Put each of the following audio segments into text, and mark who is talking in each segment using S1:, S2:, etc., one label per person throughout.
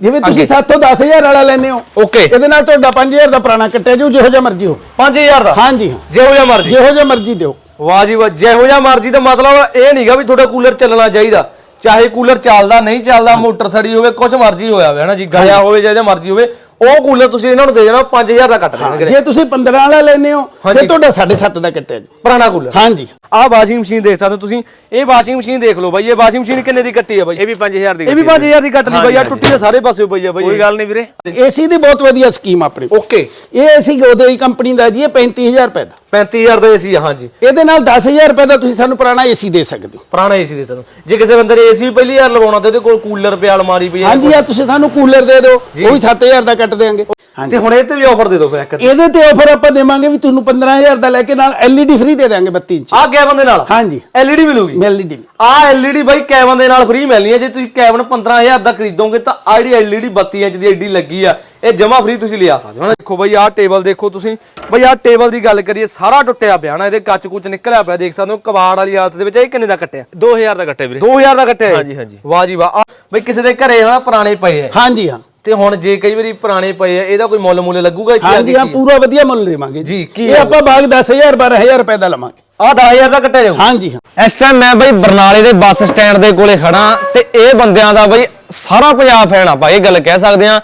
S1: ਜਿਵੇਂ ਤੁਸੀਂ ਸਾਥੋਂ 10000 ਵਾਲਾ ਲੈਂਦੇ ਹੋ।
S2: ਓਕੇ।
S1: ਇਹਦੇ ਨਾਲ ਤੁਹਾਡਾ 5000 ਦਾ ਪੁਰਾਣਾ ਕੱਟਿਆ ਜਾਊ ਜਿਹੋ ਜਿਹਾ ਮਰਜ਼ੀ ਹੋਵੇ।
S2: 5000 ਦਾ?
S1: ਹਾਂਜੀ ਹਾਂ।
S2: ਜਿਹੋ ਜਿਹਾ ਮਰਜ਼ੀ।
S1: ਜਿਹੋ ਜਿਹਾ ਮਰਜ਼ੀ ਦਿਓ।
S2: ਵਾਹ ਜੀ ਵਾਹ ਜਿਹੋ ਜਿਹਾ ਮਰਜ਼ੀ ਦਾ ਮਤਲਬ ਇਹ ਨਹੀਂਗਾ ਵੀ ਤੁਹਾਡਾ ਕੂਲਰ ਚੱਲਣਾ ਚਾਹੀਦਾ। ਚਾਹੇ ਕੂਲਰ ਚੱਲਦਾ ਨਹੀਂ ਚੱਲਦਾ ਮੋਟਰ ਸੜੀ ਹੋਵੇ ਕੁਝ ਮਰਜ਼ੀ ਹੋਇਆ ਹੋਵੇ ਹਨਾ ਜੀ ਗਿਆ ਹੋਵੇ ਜਾਂ ਮਰਜ਼ੀ ਹੋਵੇ ਉਹ ਕੂਲਰ ਤੁਸੀਂ ਇਹਨਾਂ ਨੂੰ ਦੇ ਦੇਣਾ 5000 ਦਾ ਕੱਟ ਦੇਣਗੇ।
S1: ਜੇ ਤੁਸੀਂ 15 ਵਾਲਾ ਲੈਂਦੇ ਹੋ। ਫਿਰ ਤੁਹਾਡਾ 7.5 ਦਾ ਕੱਟਿਆ ਜਾਊ
S2: ਪੁਰਾਣਾ ਕੂਲਰ।
S1: ਹਾਂਜੀ।
S2: ਆਹ ਵਾਸ਼ਿੰਗ ਮਸ਼ੀਨ ਦੇਖ ਸਕਦੇ ਹੋ ਤੁਸੀਂ। ਇਹ ਵਾਸ਼ਿੰਗ ਮਸ਼ੀਨ ਦੇਖ ਲਓ ਬਾਈ ਇਹ ਵਾਸ਼ਿੰਗ ਮਸ਼ੀਨ ਕਿੰਨੇ ਦੀ ਕੱਟੀ ਹੈ ਬਾਈ?
S3: ਇਹ ਵੀ 5000 ਦੀ
S2: ਇਹ ਵੀ 5000 ਦੀ ਕੱਟ ਲਈ ਬਾਈ ਆ ਟੁੱਟੀ ਤਾਂ ਸਾਰੇ ਪਾਸੇ ਪਈ ਆ ਬਾਈ।
S3: ਕੋਈ ਗੱਲ ਨਹੀਂ ਵੀਰੇ।
S1: ਏਸੀ ਦੀ ਬਹੁਤ ਵਧੀਆ ਸਕੀਮ ਆਪਣੀ।
S2: ਓਕੇ।
S1: ਇਹ ਏਸੀ ਗੋਦਰੇਜ ਕੰਪਨੀ ਦਾ ਜੀ ਇਹ 35000 ਰੁਪਏ ਦਾ।
S2: 35000 ਦਾ ਏਸੀ ਹਾਂਜੀ।
S1: ਇਹਦੇ ਨਾਲ 10000 ਰੁਪਏ ਦਾ ਤੁਸੀਂ ਸਾਨੂੰ ਪੁਰਾਣਾ ਏਸੀ ਦੇ ਸਕਦੇ ਹੋ।
S2: ਪੁਰਾਣਾ ਏਸੀ ਦੇ ਸਾਨੂੰ। ਜੇ ਕਿਸੇ ਬੰਦੇ ਨੇ ਏਸੀ ਪਹਿਲੀ ਵਾਰ ਲਵਾਉਣਾ ਤੇ ਉਹਦੇ ਕੋਲ ਕੂਲਰ ਪਿਆ ਅਲਮਾਰੀ ਪਈ ਆ
S1: ਹਾਂਜੀ ਆ ਤੁਸੀਂ ਸਾਨੂੰ ਕੂਲਰ ਦੇ ਦਿਓ ਉਹ ਵੀ 7000 ਦਾ ਕੱਟ ਦੇਾਂਗੇ
S2: ਤੇ ਹੁਣ ਇਹ ਤੇ ਵੀ ਆਫਰ ਦੇ ਦਿਓ ਫਿਰ ਇੱਕ
S1: ਇਹਦੇ ਤੇ ਆਫਰ ਆਪਾਂ ਦੇਵਾਂਗੇ ਵੀ ਤੁਹਾਨੂੰ 15000 ਦਾ ਲੈ ਕੇ ਨਾਲ LED ਫ੍ਰੀ ਦੇ ਦਾਂਗੇ 32 ਇੰਚ।
S2: ਆ ਕੈਬਨ ਦੇ ਨਾਲ?
S1: ਹਾਂਜੀ।
S2: LED ਮਿਲੂਗੀ?
S1: LED
S2: ਆ LED ਬਾਈ ਕੈਬਨ ਦੇ ਨਾਲ ਫ੍ਰੀ ਮਿਲਣੀ ਹੈ। ਜੇ ਤੁਸੀਂ ਕੈਬਨ 15000 ਦਾ ਖਰੀਦੋਗੇ ਤਾਂ ਆ ਜਿਹੜੀ LED 32 ਇੰਚ ਦੀ ਐਡੀ ਲੱਗੀ ਆ ਇਹ ਜਮਾ ਫ੍ਰੀ ਤੁਸੀਂ ਲਿਆ ਸਕਦੇ ਹੋ। ਦੇਖੋ ਬਾਈ ਆਹ ਟੇਬਲ ਦੇਖੋ ਤੁਸੀਂ। ਬਾਈ ਆਹ ਟੇਬਲ ਦੀ ਗੱਲ ਕਰੀਏ ਸਾਰਾ ਟੁੱਟਿਆ ਪਿਆ ਨਾ ਇਹਦੇ ਕੱਚ ਕੁਚ ਨਿਕਲਿਆ ਪਿਆ ਦੇਖ ਸਕਦੇ ਹੋ ਕਬਾੜ ਵਾਲੀ ਹਾਲਤ ਦੇ ਵਿੱਚ ਇਹ ਕਿੰਨੇ ਦਾ ਕੱਟਿਆ?
S3: 2000 ਦਾ ਕੱਟੇ ਵੀਰੇ।
S2: 2000 ਦਾ ਕੱਟਿਆ
S3: ਹਾਂਜੀ, ਹਾਂਜੀ।
S2: ਵਾਹ ਜੀ ਵਾਹ। ਬਾਈ ਕਿਸੇ ਦੇ ਘਰੇ ਹਨਾ ਪੁਰਾਣੇ ਪਏ ਆ
S1: ਹਾਂਜੀ ਹਾਂ।
S2: ਤੇ ਹੁਣ ਜੇ ਕਈ ਵਾਰੀ ਪੁਰਾਣੇ ਪਏ ਆ ਇਹਦਾ ਕੋਈ ਮੁੱਲ ਮੁੱਲ ਲੱਗੂਗਾ ਇੱਥੇ
S1: ਹਾਂਜੀ ਹਾਂ ਪੂਰਾ ਵਧੀਆ ਮੁੱਲ ਦੇਵਾਂਗੇ
S2: ਜੀ, ਕੀ
S1: ਇਹ ਆਪਾਂ ਬਾਗ 10000 12000 ਰੁਪਏ ਦਾ ਲਵਾਂਗੇ।
S2: ਆ 10000 ਦਾ ਕੱਟਿਆ ਜਾਊ
S1: ਹਾਂਜੀ ਹਾਂ।
S2: ਇਸ ਟਾਈਮ ਮੈਂ ਬਈ ਬਰਨਾਲੇ ਦੇ ਬੱਸ ਸਟੈਂਡ ਦੇ ਕੋਲੇ ਖੜਾ ਤੇ ਇਹ ਬੰਦਿਆਂ ਦਾ ਬਈ ਸਾਰਾ ਪੰਜਾਬ ਫੈਨ ਆਪਾਂ ਇਹ ਗੱਲ ਕਹਿ ਸਕਦੇ ਆ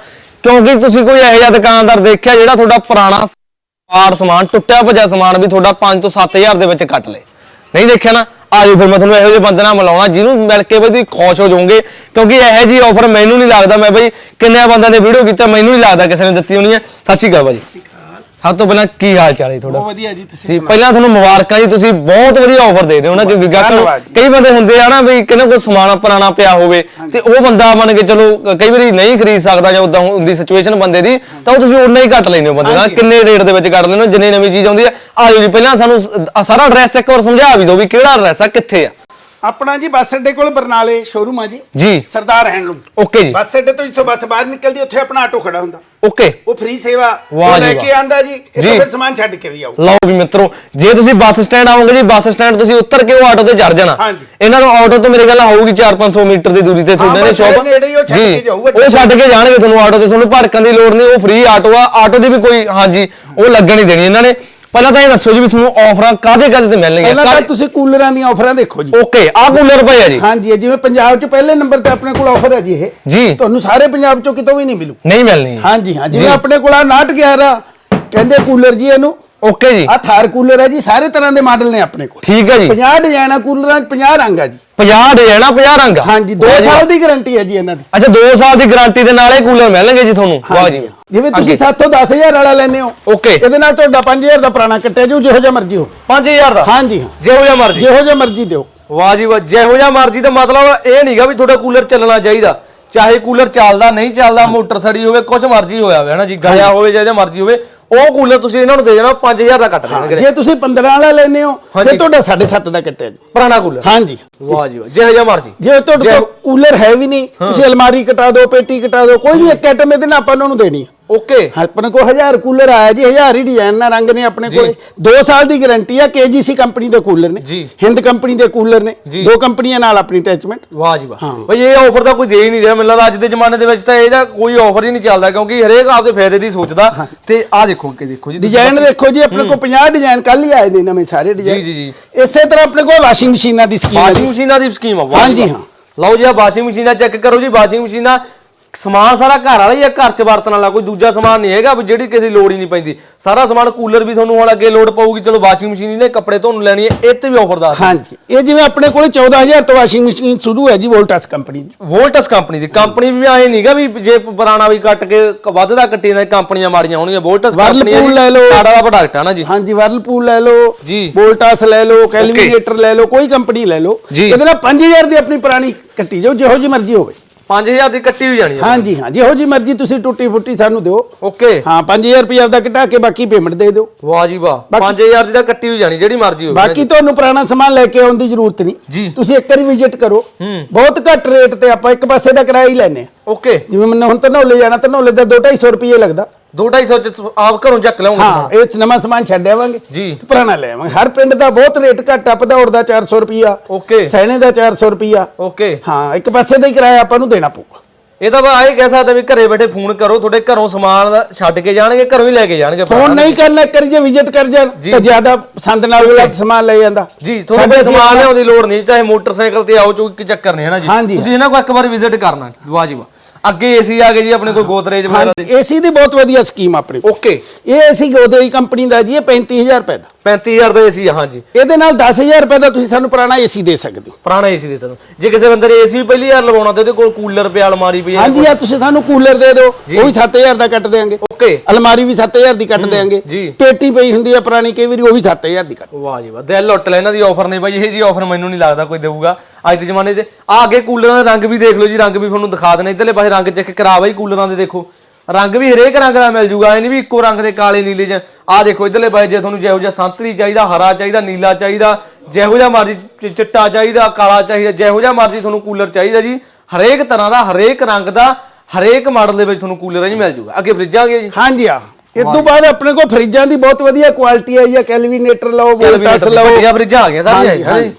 S2: ਕਿਉਂਕਿ ਤੁਸੀਂ ਕੋਈ ਇਹੋ ਜਿਹਾ ਦੁਕਾਨਦਾਰ ਦੇਖਿਆ ਜਿਹੜਾ ਤੁਹਾਡਾ ਪੁਰਾਣਾ ਪਾਰ ਸਮਾਨ ਟੁੱਟਿਆ ਭੱਜਿਆ ਸਮਾਨ ਵੀ ਤੁਹਾਡਾ 5 ਤੋਂ 7000 ਦੇ ਵਿੱਚ ਕੱਟ ਲੇ। ਨਹੀਂ ਦੇਖਿਆ ਨਾ? ਆਜੋ ਫਿਰ ਮੈਂ ਤੁਹਾਨੂੰ ਇਹੋ ਜਿਹੇ ਬੰਦੇ ਨਾਲ ਮਿਲਾਉਣਾ, ਜਿਹਨੂੰ ਮਿਲ ਕੇ ਬਈ ਤੁਸੀਂ ਖੁਸ਼ ਹੋ ਜਾਓਗੇ, ਕਿਉਂਕਿ ਇਹੋ ਜਿਹੀ ਆਫਰ ਮੈਨੂੰ ਨਹੀਂ ਲੱਗਦਾ, ਮੈਂ ਬਈ ਕਿੰਨੇ ਬੰਦਿਆਂ ਨੇ ਵੀਡੀਓ ਕੀਤਾ, ਮੈਨੂੰ ਨਹੀਂ ਲੱਗਦਾ ਕਿਸੇ ਨੇ ਦਿੱਤੀ ਹੋਣੀ ਹੈ। ਸਤਿ ਸ਼੍ਰੀ ਅਕਾਲ ਭਾਜੀ ਸਭ ਤੋਂ ਪਹਿਲਾਂ ਕੀ ਹਾਲ ਚਾਲ ਹੈ ਤੁਹਾਡਾ?
S1: ਬਹੁਤ ਵਧੀਆ ਜੀ ਤੁਸੀਂ
S2: ਜੀ ਪਹਿਲਾਂ ਤੁਹਾਨੂੰ ਮੁਬਾਰਕਾਂ ਜੀ ਤੁਸੀਂ ਬਹੁਤ ਵਧੀਆ ਆਫਰ ਦੇ ਰਹੇ ਹੋ ਨਾ ਕਿ
S1: ਧੰਨਵਾਦ ਜੀ।
S2: ਕਈ ਬੰਦੇ ਹੁੰਦੇ ਆ ਨਾ ਵੀ ਕਿਹਨੇ ਕੋਈ ਸਮਾਨ ਪੁਰਾਣਾ ਪਿਆ ਹੋਵੇ ਤੇ ਉਹ ਬੰਦਾ ਮੰਨ ਕੇ ਚਲੋ ਕਈ ਵਾਰੀ ਨਹੀਂ ਖਰੀਦ ਸਕਦਾ ਜਾਂ ਉਦਾਂ ਦੀ ਸਿਚੁਏਸ਼ਨ ਬੰਦੇ ਦੀ ਤਾਂ ਉਹ ਤੁਸੀਂ ਉਨਾ ਹੀ ਘੱਟ ਲੈਂਦੇ ਹੋ ਬੰਦੇ ਦਾ
S1: ਹਾਂਜੀ।
S2: ਕਿੰਨੇ ਰੇਟ ਦੇ ਵਿੱਚ ਕੱਢ ਲੈਂਦੇ ਹੋ ਜਿੰਨੀ ਨਵੀਂ ਚੀਜ਼ ਆਉਂਦੀ ਹੈ। ਆਜੋ ਜੀ ਪਹਿਲਾਂ ਸਾਨੂੰ ਸ- ਸਾਰਾ ਐਡਰੈਸ ਇੱਕ ਵਾਰ ਸਮਝਾ ਵੀ ਦਿਓ ਵੀ ਕਿਹੜਾ ਐਡਰੈਸ ਆ ਕਿੱਥੇ ਆ।
S1: ਆਪਣਾ ਜੀ ਬੱਸ ਅੱਡੇ ਕੋਲ ਬਰਨਾਲੇ ਸ਼ੋਰੂਮ ਆ ਜੀ।
S2: ਜੀ।
S1: ਸਰਦਾਰ ਹੈਂਡਲੂਮ
S2: ਓਕੇ ਜੀ।
S1: ਬੱਸ ਅੱਡੇ ਤੋਂ ਜਿੱਥੋਂ ਬੱਸ ਬਾਹਰ ਨਿਕਲਦੀ ਉੱਥੇ ਆਪਣਾ ਆਟੋ ਖੜਾ ਹੁੰਦਾ।
S2: ਓਕੇ।
S1: ਉਹ ਫ੍ਰੀ ਸੇਵਾ ਉਹ
S2: ਜੀ
S1: ਲੈ। ਕੇ ਆਂਦਾ ਜੀ
S2: ਜੀ।
S1: ਇੱਥੋਂ ਫਿਰ ਸਮਾਨ ਛੱਡ ਕੇ ਵੀ ਆਊ
S2: ਲਓ ਵੀ ਮਿੱਤਰੋ ਜੇ ਤੁਸੀਂ ਬੱਸ ਸਟੈਂਡ ਆਓਗੇ ਜੀ ਬੱਸ ਸਟੈਂਡ ਤੁਸੀਂ ਉੱਤਰ ਕੇ ਉਹ ਆਟੋ ਤੇ ਚੜ ਜਾਣਾ। ਇਹਨਾਂ ਨੂੰ ਆਟੋ ਤੋਂ ਮੇਰੇ ਨਾਲ ਹੋਊਗੀ 4-500 ਮੀਟਰ ਦੀ ਦੂਰੀ ਤੇ ਤੁਹਾਡੇ ਨੇ ਸ਼ਾਪ
S1: ਨੇੜੇ ਹੀ ਉਹ ਛੱਡ ਕੇ ਜਾਊਗਾ।
S2: ਉਹ ਛੱਡ ਕੇ ਜਾਣਗੇ ਤੁਹਾਨੂੰ ਆਟੋ ਤੇ ਤੁਹਾਨੂੰ ਭੜਕਣ ਦੀ ਲੋੜ ਨਹੀਂ ਉਹ ਫ੍ਰੀ ਆਟੋ ਆ। ਆਟੋ ਦੀ ਵੀ ਕੋਈ ਹਾਂਜੀ ਉਹ ਲੱਗਣ ਨਹੀਂ ਦੇਣੀ ਇਹਨਾਂ ਨੇ। ਪਹਿਲਾਂ ਤਾਂ ਇਹ ਦੱਸੋ ਜੀ ਵੀ ਤੁਹਾਨੂੰ ਆਫਰਾਂ ਕਾਦੇ ਕਾਦੇ ਤੇ ਮਿਲਣਗੀਆਂ?
S1: ਪਹਿਲਾਂ ਤਾਂ
S2: ਕਾਹਦੇ-
S1: ਤੁਸੀਂ ਕੂਲਰਾਂ ਦੀਆਂ ਆਫਰਾਂ ਦੇਖੋ ਜੀ।
S2: ਓਕੇ ਆ ਕੂਲਰ ਪਏ ਆ ਜੀ।
S1: ਹਾਂਜੀ ਇਹ ਜਿਵੇਂ ਪੰਜਾਬ 'ਚ ਪਹਿਲੇ ਨੰਬਰ ਤੇ ਆਪਣੇ ਕੋਲ ਆਫਰ ਹੈ ਜੀ ਇਹ।
S2: ਜੀ।
S1: ਤੁਹਾਨੂੰ ਸਾਰੇ ਪੰਜਾਬ 'ਚੋਂ ਕਿਤੋਂ ਵੀ ਨਹੀਂ ਮਿਲੂ।
S2: ਨਹੀਂ ਮਿਲਣੀ।
S1: ਹਾਂਜੀ ਹਾਂ ਜਿਵੇਂ। ਆਪਣੇ ਕੋਲ ਆ 911 ਕਹਿੰਦੇ ਕੂਲਰ ਜੀ ਇਹਨੂੰ।
S2: ਓਕੇ ਜੀ।
S1: ਆ ਥਾਰ ਕੂਲਰ ਹੈ ਜੀ ਸਾਰੇ ਤਰ੍ਹਾਂ ਦੇ ਮਾਡਲ ਨੇ ਆਪਣੇ ਕੋਲ।
S2: ਠੀਕ ਹੈ ਜੀ।
S1: 50 ਡਿਜ਼ਾਈਨ ਕੂਲਰਾਂ 'ਚ 50 ਰੰਗ ਆ ਜੀ।
S2: 50 ਡਿਜ਼ਾਈਨ ਆ 50 ਰੰਗ।
S1: ਹਾਂਜੀ 2
S2: ਵਾਹ ਜੀ
S1: ਸਾਲ ਦੀ ਗਾਰੰਟੀ ਹੈ ਜੀ ਇਹਨਾਂ ਦੀ।
S2: ਅੱਛਾ 2 ਸਾਲ ਦੀ ਗਾਰੰਟੀ ਦੇ ਨਾਲ ਇਹ ਕੂਲਰ ਮਿਲਣਗੇ ਜੀ ਤੁਹਾਨੂੰ? ਵਾਹ ਜੀ।
S1: ਜਿਵੇਂ ਤੁਸੀਂ ਸਾਥੋਂ 10000 ਵਾਲਾ ਲੈਂਦੇ ਹੋ
S2: ਓਕੇ
S1: ਇਹਦੇ ਨਾਲ ਤੁਹਾਡਾ 5000 ਦਾ ਪੁਰਾਣਾ ਕੱਟਿਆ ਜਾਊ ਜਿਹੋ ਜਿਹਾ ਮਰਜ਼ੀ ਹੋ
S2: 5000 ਦਾ?
S1: ਹਾਂਜੀ ਹਾਂ।
S2: ਜਿਹੋ ਜਿਹਾ ਮਰਜ਼ੀ।
S1: ਜਿਹੋ ਜਿਹਾ ਮਰਜ਼ੀ ਦਿਓ।
S2: ਵਾਹ ਜੀ ਵਾਹ। ਜਿਹੋ ਜਿਹਾ ਮਰਜ਼ੀ ਦਾ ਮਤਲਬ ਇਹ ਨਹੀਂਗਾ ਵੀ ਤੁਹਾਡਾ ਕੂਲਰ ਚੱਲਣਾ ਚਾਹੀਦਾ। ਚਾਹੇ ਕੂਲਰ ਚੱਲਦਾ ਨਹੀਂ ਚੱਲਦਾ ਮੋਟਰ ਸੜੀ ਹੋਵੇ ਕੁਝ ਮਰਜ਼ੀ ਹੋਇਆ ਹੋਵੇ ਹਨਾ ਜੀ ਗਿਆ ਹੋਵੇ ਜਾਂ ਜਿਹਦਾ ਮਰਜ਼ੀ ਹੋਵੇ ਉਹ ਕੂਲਰ ਤੁਸੀਂ ਇਹਨਾਂ ਨੂੰ ਦੇ ਦੇਣਾ 5000 ਦਾ ਕੱਟ ਦੇਣਗੇ।
S1: ਜੇ ਤੁਸੀਂ 15 ਵਾਲਾ ਲੈਂਦੇ ਹੋ। ਫਿਰ ਤੁਹਾਡਾ 7.5 ਦਾ ਕੱਟਿਆ ਜਾਊ
S2: ਪੁਰਾਣਾ ਕੂਲਰ?
S1: ਹਾਂਜੀ।
S2: ਵਾਹ ਜੀ ਵਾਹ ਜਿਹੋ ਜਿਹਾ ਮਰਜ਼ੀ।
S1: ਜੇ ਤੁਹਾਡੇ ਕੋਲ ਕੂਲਰ ਹੈ ਵੀ ਨਹੀਂ ਤੁਸੀਂ ਅਲਮਾਰੀ ਕਟਾ ਦਿਓ ਪੇਟੀ ਕਟਾ ਦਿਓ ਕੋਈ ਵੀ ਇੱਕ ਆਈਟਮ ਇਹਦੇ ਨਾਲ ਆਪਾਂ ਉਹਨਾਂ ਨੂੰ ਦੇਣੀ
S2: ਓਕੇ
S1: ਆਪਣੇ ਕੋਲ 1000 ਕੂਲਰ ਆਇਆ ਜੀ 1000 ਹੀ ਡਿਜ਼ਾਈਨ ਨਾਲ ਰੰਗ ਨੇ ਆਪਣੇ ਕੋਲ 2 ਸਾਲ ਦੀ ਗਾਰੰਟੀ ਆ ਕੇਜੀਸੀ ਕੰਪਨੀ ਦੇ ਕੂਲਰ ਨੇ
S2: ਜੀ।
S1: ਹਿੰਦ ਕੰਪਨੀ ਦੇ ਕੂਲਰ ਨੇ
S2: ਜੀ।
S1: ਦੋ ਕੰਪਨੀਆਂ ਨਾਲ ਆਪਣੀ ਅਟੈਚਮੈਂਟ
S2: ਵਾਹ ਜੀ ਵਾਹ। ਬਈ ਇਹ ਆਫਰ ਤਾਂ ਕੋਈ ਦੇ ਹੀ ਨਹੀਂ ਰਿਹਾ ਮੈਨੂੰ ਲੱਗਦਾ ਅੱਜ ਦੇ ਜ਼ਮਾਨੇ ਦੇ ਵਿੱਚ ਤਾਂ ਇਹਦਾ ਕੋਈ ਆਫਰ ਹੀ ਨਹੀਂ ਚੱਲਦਾ ਕਿਉਂਕਿ ਹਰੇਕ ਆਪਦੇ ਫਾਇਦੇ ਦੀ ਸੋਚਦਾ ਤੇ ਆਹ ਦੇਖੋ ਕਿ ਦੇਖੋ ਜੀ
S1: ਡਿਜ਼ਾਈਨ ਦੇਖੋ ਜੀ ਆਪਣੇ ਕੋਲ 50 ਡਿਜ਼ਾਈਨ ਕੱਲ ਹੀ ਆਏ ਨੇ ਨਵੇਂ ਸਾਰੇ ਡਿਜ਼ਾਈਨ
S2: ਜੀ, ਜੀ।
S1: ਇਸੇ ਤਰ੍ਹਾਂ ਆਪਣੇ ਕੋਲ ਵਾਸ਼ਿੰਗ ਮਸ਼ੀਨਾਂ ਦੀ ਸਕੀਮ
S2: ਵਾਸ਼ਿੰਗ
S1: ਜੀ
S2: ਮਸ਼ੀਨਾਂ ਦੀ ਸਕੀਮ ਆ ਵਾਹ ਜੀ।
S1: ਹਾਂ।
S2: ਲਓ ਜੀ ਆ ਵਾਸ਼ਿੰਗ ਮਸ਼ੀਨਾਂ ਚੈੱਕ ਕਰੋ ਜੀ ਵਾਸ਼ਿੰਗ ਮਸ਼ੀਨਾਂ ਸਮਾਨ ਸਾਰਾ ਘਰ ਵਾਲਾ ਹੀ ਆ ਘਰ ਚ ਵਰਤਣ ਵਾਲਾ ਕੋਈ ਦੂਜਾ ਸਮਾਨ ਨਹੀਂ ਹੈਗਾ ਵੀ ਜਿਹੜੀ ਕਿਸੇ ਦੀ ਲੋੜ ਹੀ ਨਹੀਂ ਪੈਂਦੀ। ਸਾਰਾ ਸਮਾਨ ਕੂਲਰ ਵੀ ਤੁਹਾਨੂੰ ਹੁਣ ਅੱਗੇ ਲੋਡ ਪਊਗੀ ਚਲੋ ਵਾਸ਼ਿੰਗ ਮਸ਼ੀਨ ਨੇ ਕੱਪੜੇ ਧੋਣ ਨੂੰ ਲੈਣੀ ਹੈ ਇਹ ਤੇ ਵੀ ਆਫਰ ਦਾ
S1: ਹਾਂਜੀ ਇਹ ਜਿਵੇਂ ਆਪਣੇ ਕੋਲ 14000 ਤੋਂ ਵਾਸ਼ਿੰਗ ਮਸ਼ੀਨ ਸ਼ੁਰੂ ਹੈ ਜੀ ਵੋਲਟਸ ਕੰਪਨੀ ਦੀ।
S2: ਵੋਲਟਸ ਕੰਪਨੀ ਦੀ ਕੰਪਨੀ ਵੀ ਆਏ ਨਹੀਂਗਾ ਵੀ ਜੇ ਪੁਰਾਣਾ ਵੀ ਕੱਟ ਕੇ ਵੱਧਦਾ ਕੱਟੀ ਜਾਂਦਾ ਕੰਪਨੀਆਂ ਮਾੜੀਆਂ ਹੋਣਗੀਆਂ ਵੋਲਟਸ ਕੰਪਨੀ ਹੈ
S1: Whirlpool ਲੈ ਲਓ।
S2: ਟਾਟਾ ਦਾ ਪ੍ਰੋਡਕਟ ਹੈ ਨਾ ਜੀ।
S1: ਹਾਂਜੀ ਵਰਲਪੂਲ ਲੈ ਲਓ
S2: ਜੀ।
S1: ਵੋਲਟਸ ਲੈ ਲਓ ਕੈਲਵੀਨੇਟਰ ਲੈ ਲਓ ਕੋਈ ਕੰਪਨੀ ਲੈ ਲਓ। ਇਹਦੇ ਨਾਲ 5000 ਦੀ ਆਪਣੀ ਪੁਰਾਣੀ ਕੱਟੀ ਜਾਓ ਜਿਹੋ ਜੀ ਮਰਜ਼ੀ ਹੋਵੇ।
S2: 5000 ਦੀ ਕੱਟੀ ਹੋ ਜਾਣੀ ਹੈ
S1: ਹਾਂਜੀ ਹਾਂ ਜਿਹੋ ਜੀ ਮਰਜ਼ੀ ਤੁਸੀਂ ਟੁੱਟੀ ਫੁੱਟੀ ਸਾਨੂੰ ਦਿਓ।
S2: ਓਕੇ।
S1: ਹਾਂ 5000 ਰੁਪਏ ਦਾ ਕਟਾ ਕੇ ਬਾਕੀ ਪੇਮੈਂਟ ਦੇ ਦਿਓ।
S2: ਵਾਹ ਜੀ ਵਾਹ
S1: ਬਾਕੀ-
S2: 5000 ਦੀ ਤਾਂ ਕੱਟੀ ਹੋ ਜਾਣੀ ਜਿਹੜੀ ਮਰਜ਼ੀ ਹੋਵੇ।
S1: ਬਾਕੀ ਤੁਹਾਨੂੰ ਪੁਰਾਣਾ ਸਮਾਨ ਲੈ ਕੇ ਆਉਣ ਦੀ ਜ਼ਰੂਰਤ
S2: ਜੀ।
S1: ਨਹੀਂ ਤੁਸੀਂ ਇੱਕ ਵਾਰੀ ਵਿਜ਼ਿਟ ਕਰੋ। ਬਹੁਤ ਘੱਟ ਰੇਟ ਤੇ ਆਪਾਂ ਇੱਕ ਪਾਸੇ ਦਾ ਕਿਰਾਇਆ ਹੀ ਲੈਨੇ ਆ
S2: ਓਕੇ।
S1: ਜਿਵੇਂ ਮੈਨੂੰ ਹੁਣ ਧਨੌਲੇ ਜਾਣਾ ਧਨੌਲੇ ਦਾ 2-250 ਰੁਪਏ ਲੱਗਦਾ।
S2: 2-250 ਚ ਆਪ ਘਰੋਂ ਚੱਕ ਲਿਆਉਂਗੇ
S1: ਹਾਂ ਇਹ 'ਚ ਨਵਾਂ ਸਮਾਨ ਛੱਡ ਆਵਾਂਗੇ।
S2: ਜੀ।
S1: ਤੇ ਪੁਰਾਣਾ ਲੈ ਆਵਾਂਗੇ। ਹਰ ਪਿੰਡ ਦਾ ਬਹੁਤ ਰੇਟ ਘੱਟ ਆ ਭਦੌੜ ਦਾ 400 ਰੁਪਿਆ
S2: ਓਕੇ।
S1: ਸੈਣੇ ਦਾ 400 ਰੁਪਿਆ
S2: ਓਕੇ।
S1: ਹਾਂ ਇੱਕ ਪਾਸੇ ਦਾ ਹੀ ਕਿਰਾਇਆ ਆਪਾਂ ਨੂੰ ਦੇਣਾ ਪਊਗਾ।
S2: ਇਹ ਤਾਂ ਬਾ ਇਹ ਕਹਿ ਸਕਦਾ ਵੀ ਘਰੇ ਬੈਠੇ ਫੋਨ ਕਰੋ ਤੁਹਾਡੇ ਘਰੋਂ ਸਮਾਨ ਛੱਡ ਕੇ ਜਾਣਗੇ ਘਰੋਂ ਹੀ ਲੈ ਕੇ ਜਾਣਗੇ
S1: ਫੋਨ ਨਹੀਂ ਕਰਨਾ ਕਰੀ ਜੇ ਵਿਜ਼ਿਟ ਕਰ ਜਾਣ ਤਾਂ ਜ਼ਿਆਦਾ ਪਸੰਦ ਨਾਲ ਅਗਲਾ ਸਮਾਨ ਲੈ ਜਾਂਦਾ।
S2: ਜੀ ਕੋਈ ਸਮਾਨ ਲਿਆਉਣ ਦੀ ਲੋੜ ਨਹੀਂ ਚਾਹੇ ਮੋਟਰਸਾਈਕਲ ਤੇ ਆਓ ਚੋ ਕੋਈ ਚੱਕਰ ਨਹੀਂ ਹੈ ਨਾ ਜੀ। ਤੁਸੀਂ ਇਹਨਾਂ ਕੋਲ ਇੱਕ ਵਾਰ ਵਿਜ਼ਿਟ ਕਰਨਾ ਵਾਹ। ਅੱਗੇ ਏਸੀ ਆ ਗਏ ਜੀ ਆਪਣੇ ਕੋਲ ਗੋਦਰੇਜ ਵਗੈਰਾ ਦੇ।
S1: ਏਸੀ ਦੀ ਬਹੁਤ ਵਧੀਆ ਸਕੀਮ ਆਪਣੀ।
S2: ਓਕੇ
S1: ਇਹ ਏਸੀ ਗੋਦਰੇਜ ਕੰਪਨੀ ਦਾ ਜੀ ਇਹ 35000 ਰੁਪਏ ਦਾ।
S2: 35000 ਦਾ ਏਸੀ ਹਾਂਜੀ।
S1: ਇਹਦੇ ਨਾਲ 10000 ਰੁਪਏ ਦਾ ਤੁਸੀਂ ਸਾਨੂੰ ਪੁਰਾਣਾ ਏਸੀ ਦੇ ਸਕਦੇ ਹੋ।
S2: ਪੁਰਾਣਾ ਏਸੀ ਦੇ ਸਾਨੂੰ। ਜੇ ਕਿਸੇ ਬੰਦੇ ਨੇ ਏਸੀ ਪਹਿਲੀ ਵਾਰ ਲਵਾਉਣਾ ਤੇ ਉਹਦੇ ਕੋਲ ਕੂਲਰ ਪਿਆ ਅਲਮਾਰੀ ਪਈ ਹੈ।
S1: ਹਾਂਜੀ ਆ ਤੁਸੀਂ ਸਾਨੂੰ ਕੂਲਰ ਦੇ ਦਿਓ ਉਹ ਵੀ 7000 ਦਾ ਕੱਟ ਦੇਾਂਗੇ
S2: ਓਕੇ।
S1: ਅਲਮਾਰੀ ਵੀ 7000 ਦੀ ਕੱਟ ਦੇਾਂਗੇ
S2: ਜੀ।
S1: ਪੇਟੀ ਪਈ ਹੁੰਦੀ ਆ ਪੁਰਾਣੀ ਕਈ ਵਾਰੀ ਉਹ ਵੀ 7000 ਦੀ ਕੱਟ।
S2: ਵਾਹ ਜੀ ਵਾਹ ਦਿਲ ਲੁੱਟ ਲੈ ਇਹਨਾਂ ਦੀ ਆਫਰ ਨੇ ਬਾਈ ਇਹ ਜੀ ਆਫਰ ਮੈਨੂੰ ਨਹੀਂ ਲੱਗਦਾ ਕੋਈ ਦੇਊਗਾ। ਅੱਜ ਦੇ ਜ਼ਮਾਨੇ 'ਚ ਆ ਅੱਗੇ ਕੂਲਰਾਂ ਦੇ ਰੰਗ ਵੀ ਦੇਖ ਲਓ ਜੀ ਰੰਗ ਵੀ ਤੁਹਾਨੂੰ ਦਿਖਾ ਦੇਣਾ। ਇਧਰਲੇ ਪਾਸੇ ਰੰਗ ਚੈੱਕ ਕਰਾ ਬਾਈ ਕੂਲਰਾਂ ਦੇ ਦੇਖੋ। ਰੰਗ ਵੀ ਹਰੇਕ ਰੰਗ ਦਾ ਮਿਲ ਜੂਗਾ ਇਹ ਨਹੀਂ ਵੀ ਇੱਕੋ ਰੰਗ ਦੇ ਕਾਲੇ ਨੀਲੇ ਜਾਂ ਆ ਦੇਖੋ ਇਧਰਲੇ ਪਾਸੇ ਜੇ ਤੁਹਾਨੂੰ ਜਿਹੋ ਜਿਹਾ ਸੰਤਰੀ ਚਾਹੀਦਾ ਹਰਾ ਚਾਹੀਦਾ ਨੀਲਾ ਚਾਹੀਦਾ ਜਿਹੋ ਜਿਹਾ ਮਰਜ਼ੀ ਚਿੱਟਾ ਚਾਹੀਦਾ ਕਾਲਾ ਚਾਹੀਦਾ ਜਿਹੋ ਜਿਹਾ ਮਰਜ਼ੀ ਤੁਹਾਨੂੰ ਕੂਲਰ ਚਾਹੀਦਾ ਜੀ ਹਰੇਕ ਤਰ੍ਹਾਂ ਦਾ ਹਰੇਕ ਰੰਗ ਦਾ ਹਰੇਕ ਮਾਡਲ ਦੇ ਵਿੱਚ ਤੁਹਾਨੂੰ ਕੂਲਰ ਜੀ ਮਿਲ ਜੂਗਾ। ਅੱਗੇ ਫਰਿੱਜਾਂ ਆ ਗਈਆਂ ਜੀ।
S1: ਹਾਂਜੀ ਆ ਇਸ ਤੋਂ ਬਾਅਦ ਆਪਣੇ ਕੋਲ ਫਰਿੱਜਾਂ ਦੀ ਬਹੁਤ ਵਧੀਆ ਕੁਆਲਿਟੀ ਆਈ ਆ ਕੈਲਵੀਨੇਟਰ ਲਓ ਵੋਲਟਸ ਲਓ।
S2: ਵੱਡੀਆਂ ਫਰਿੱਜਾਂ ਆ ਗਈਆਂ ਸਾਰੀਆਂ
S1: ਹਾਂਜੀ,
S2: ਹੈ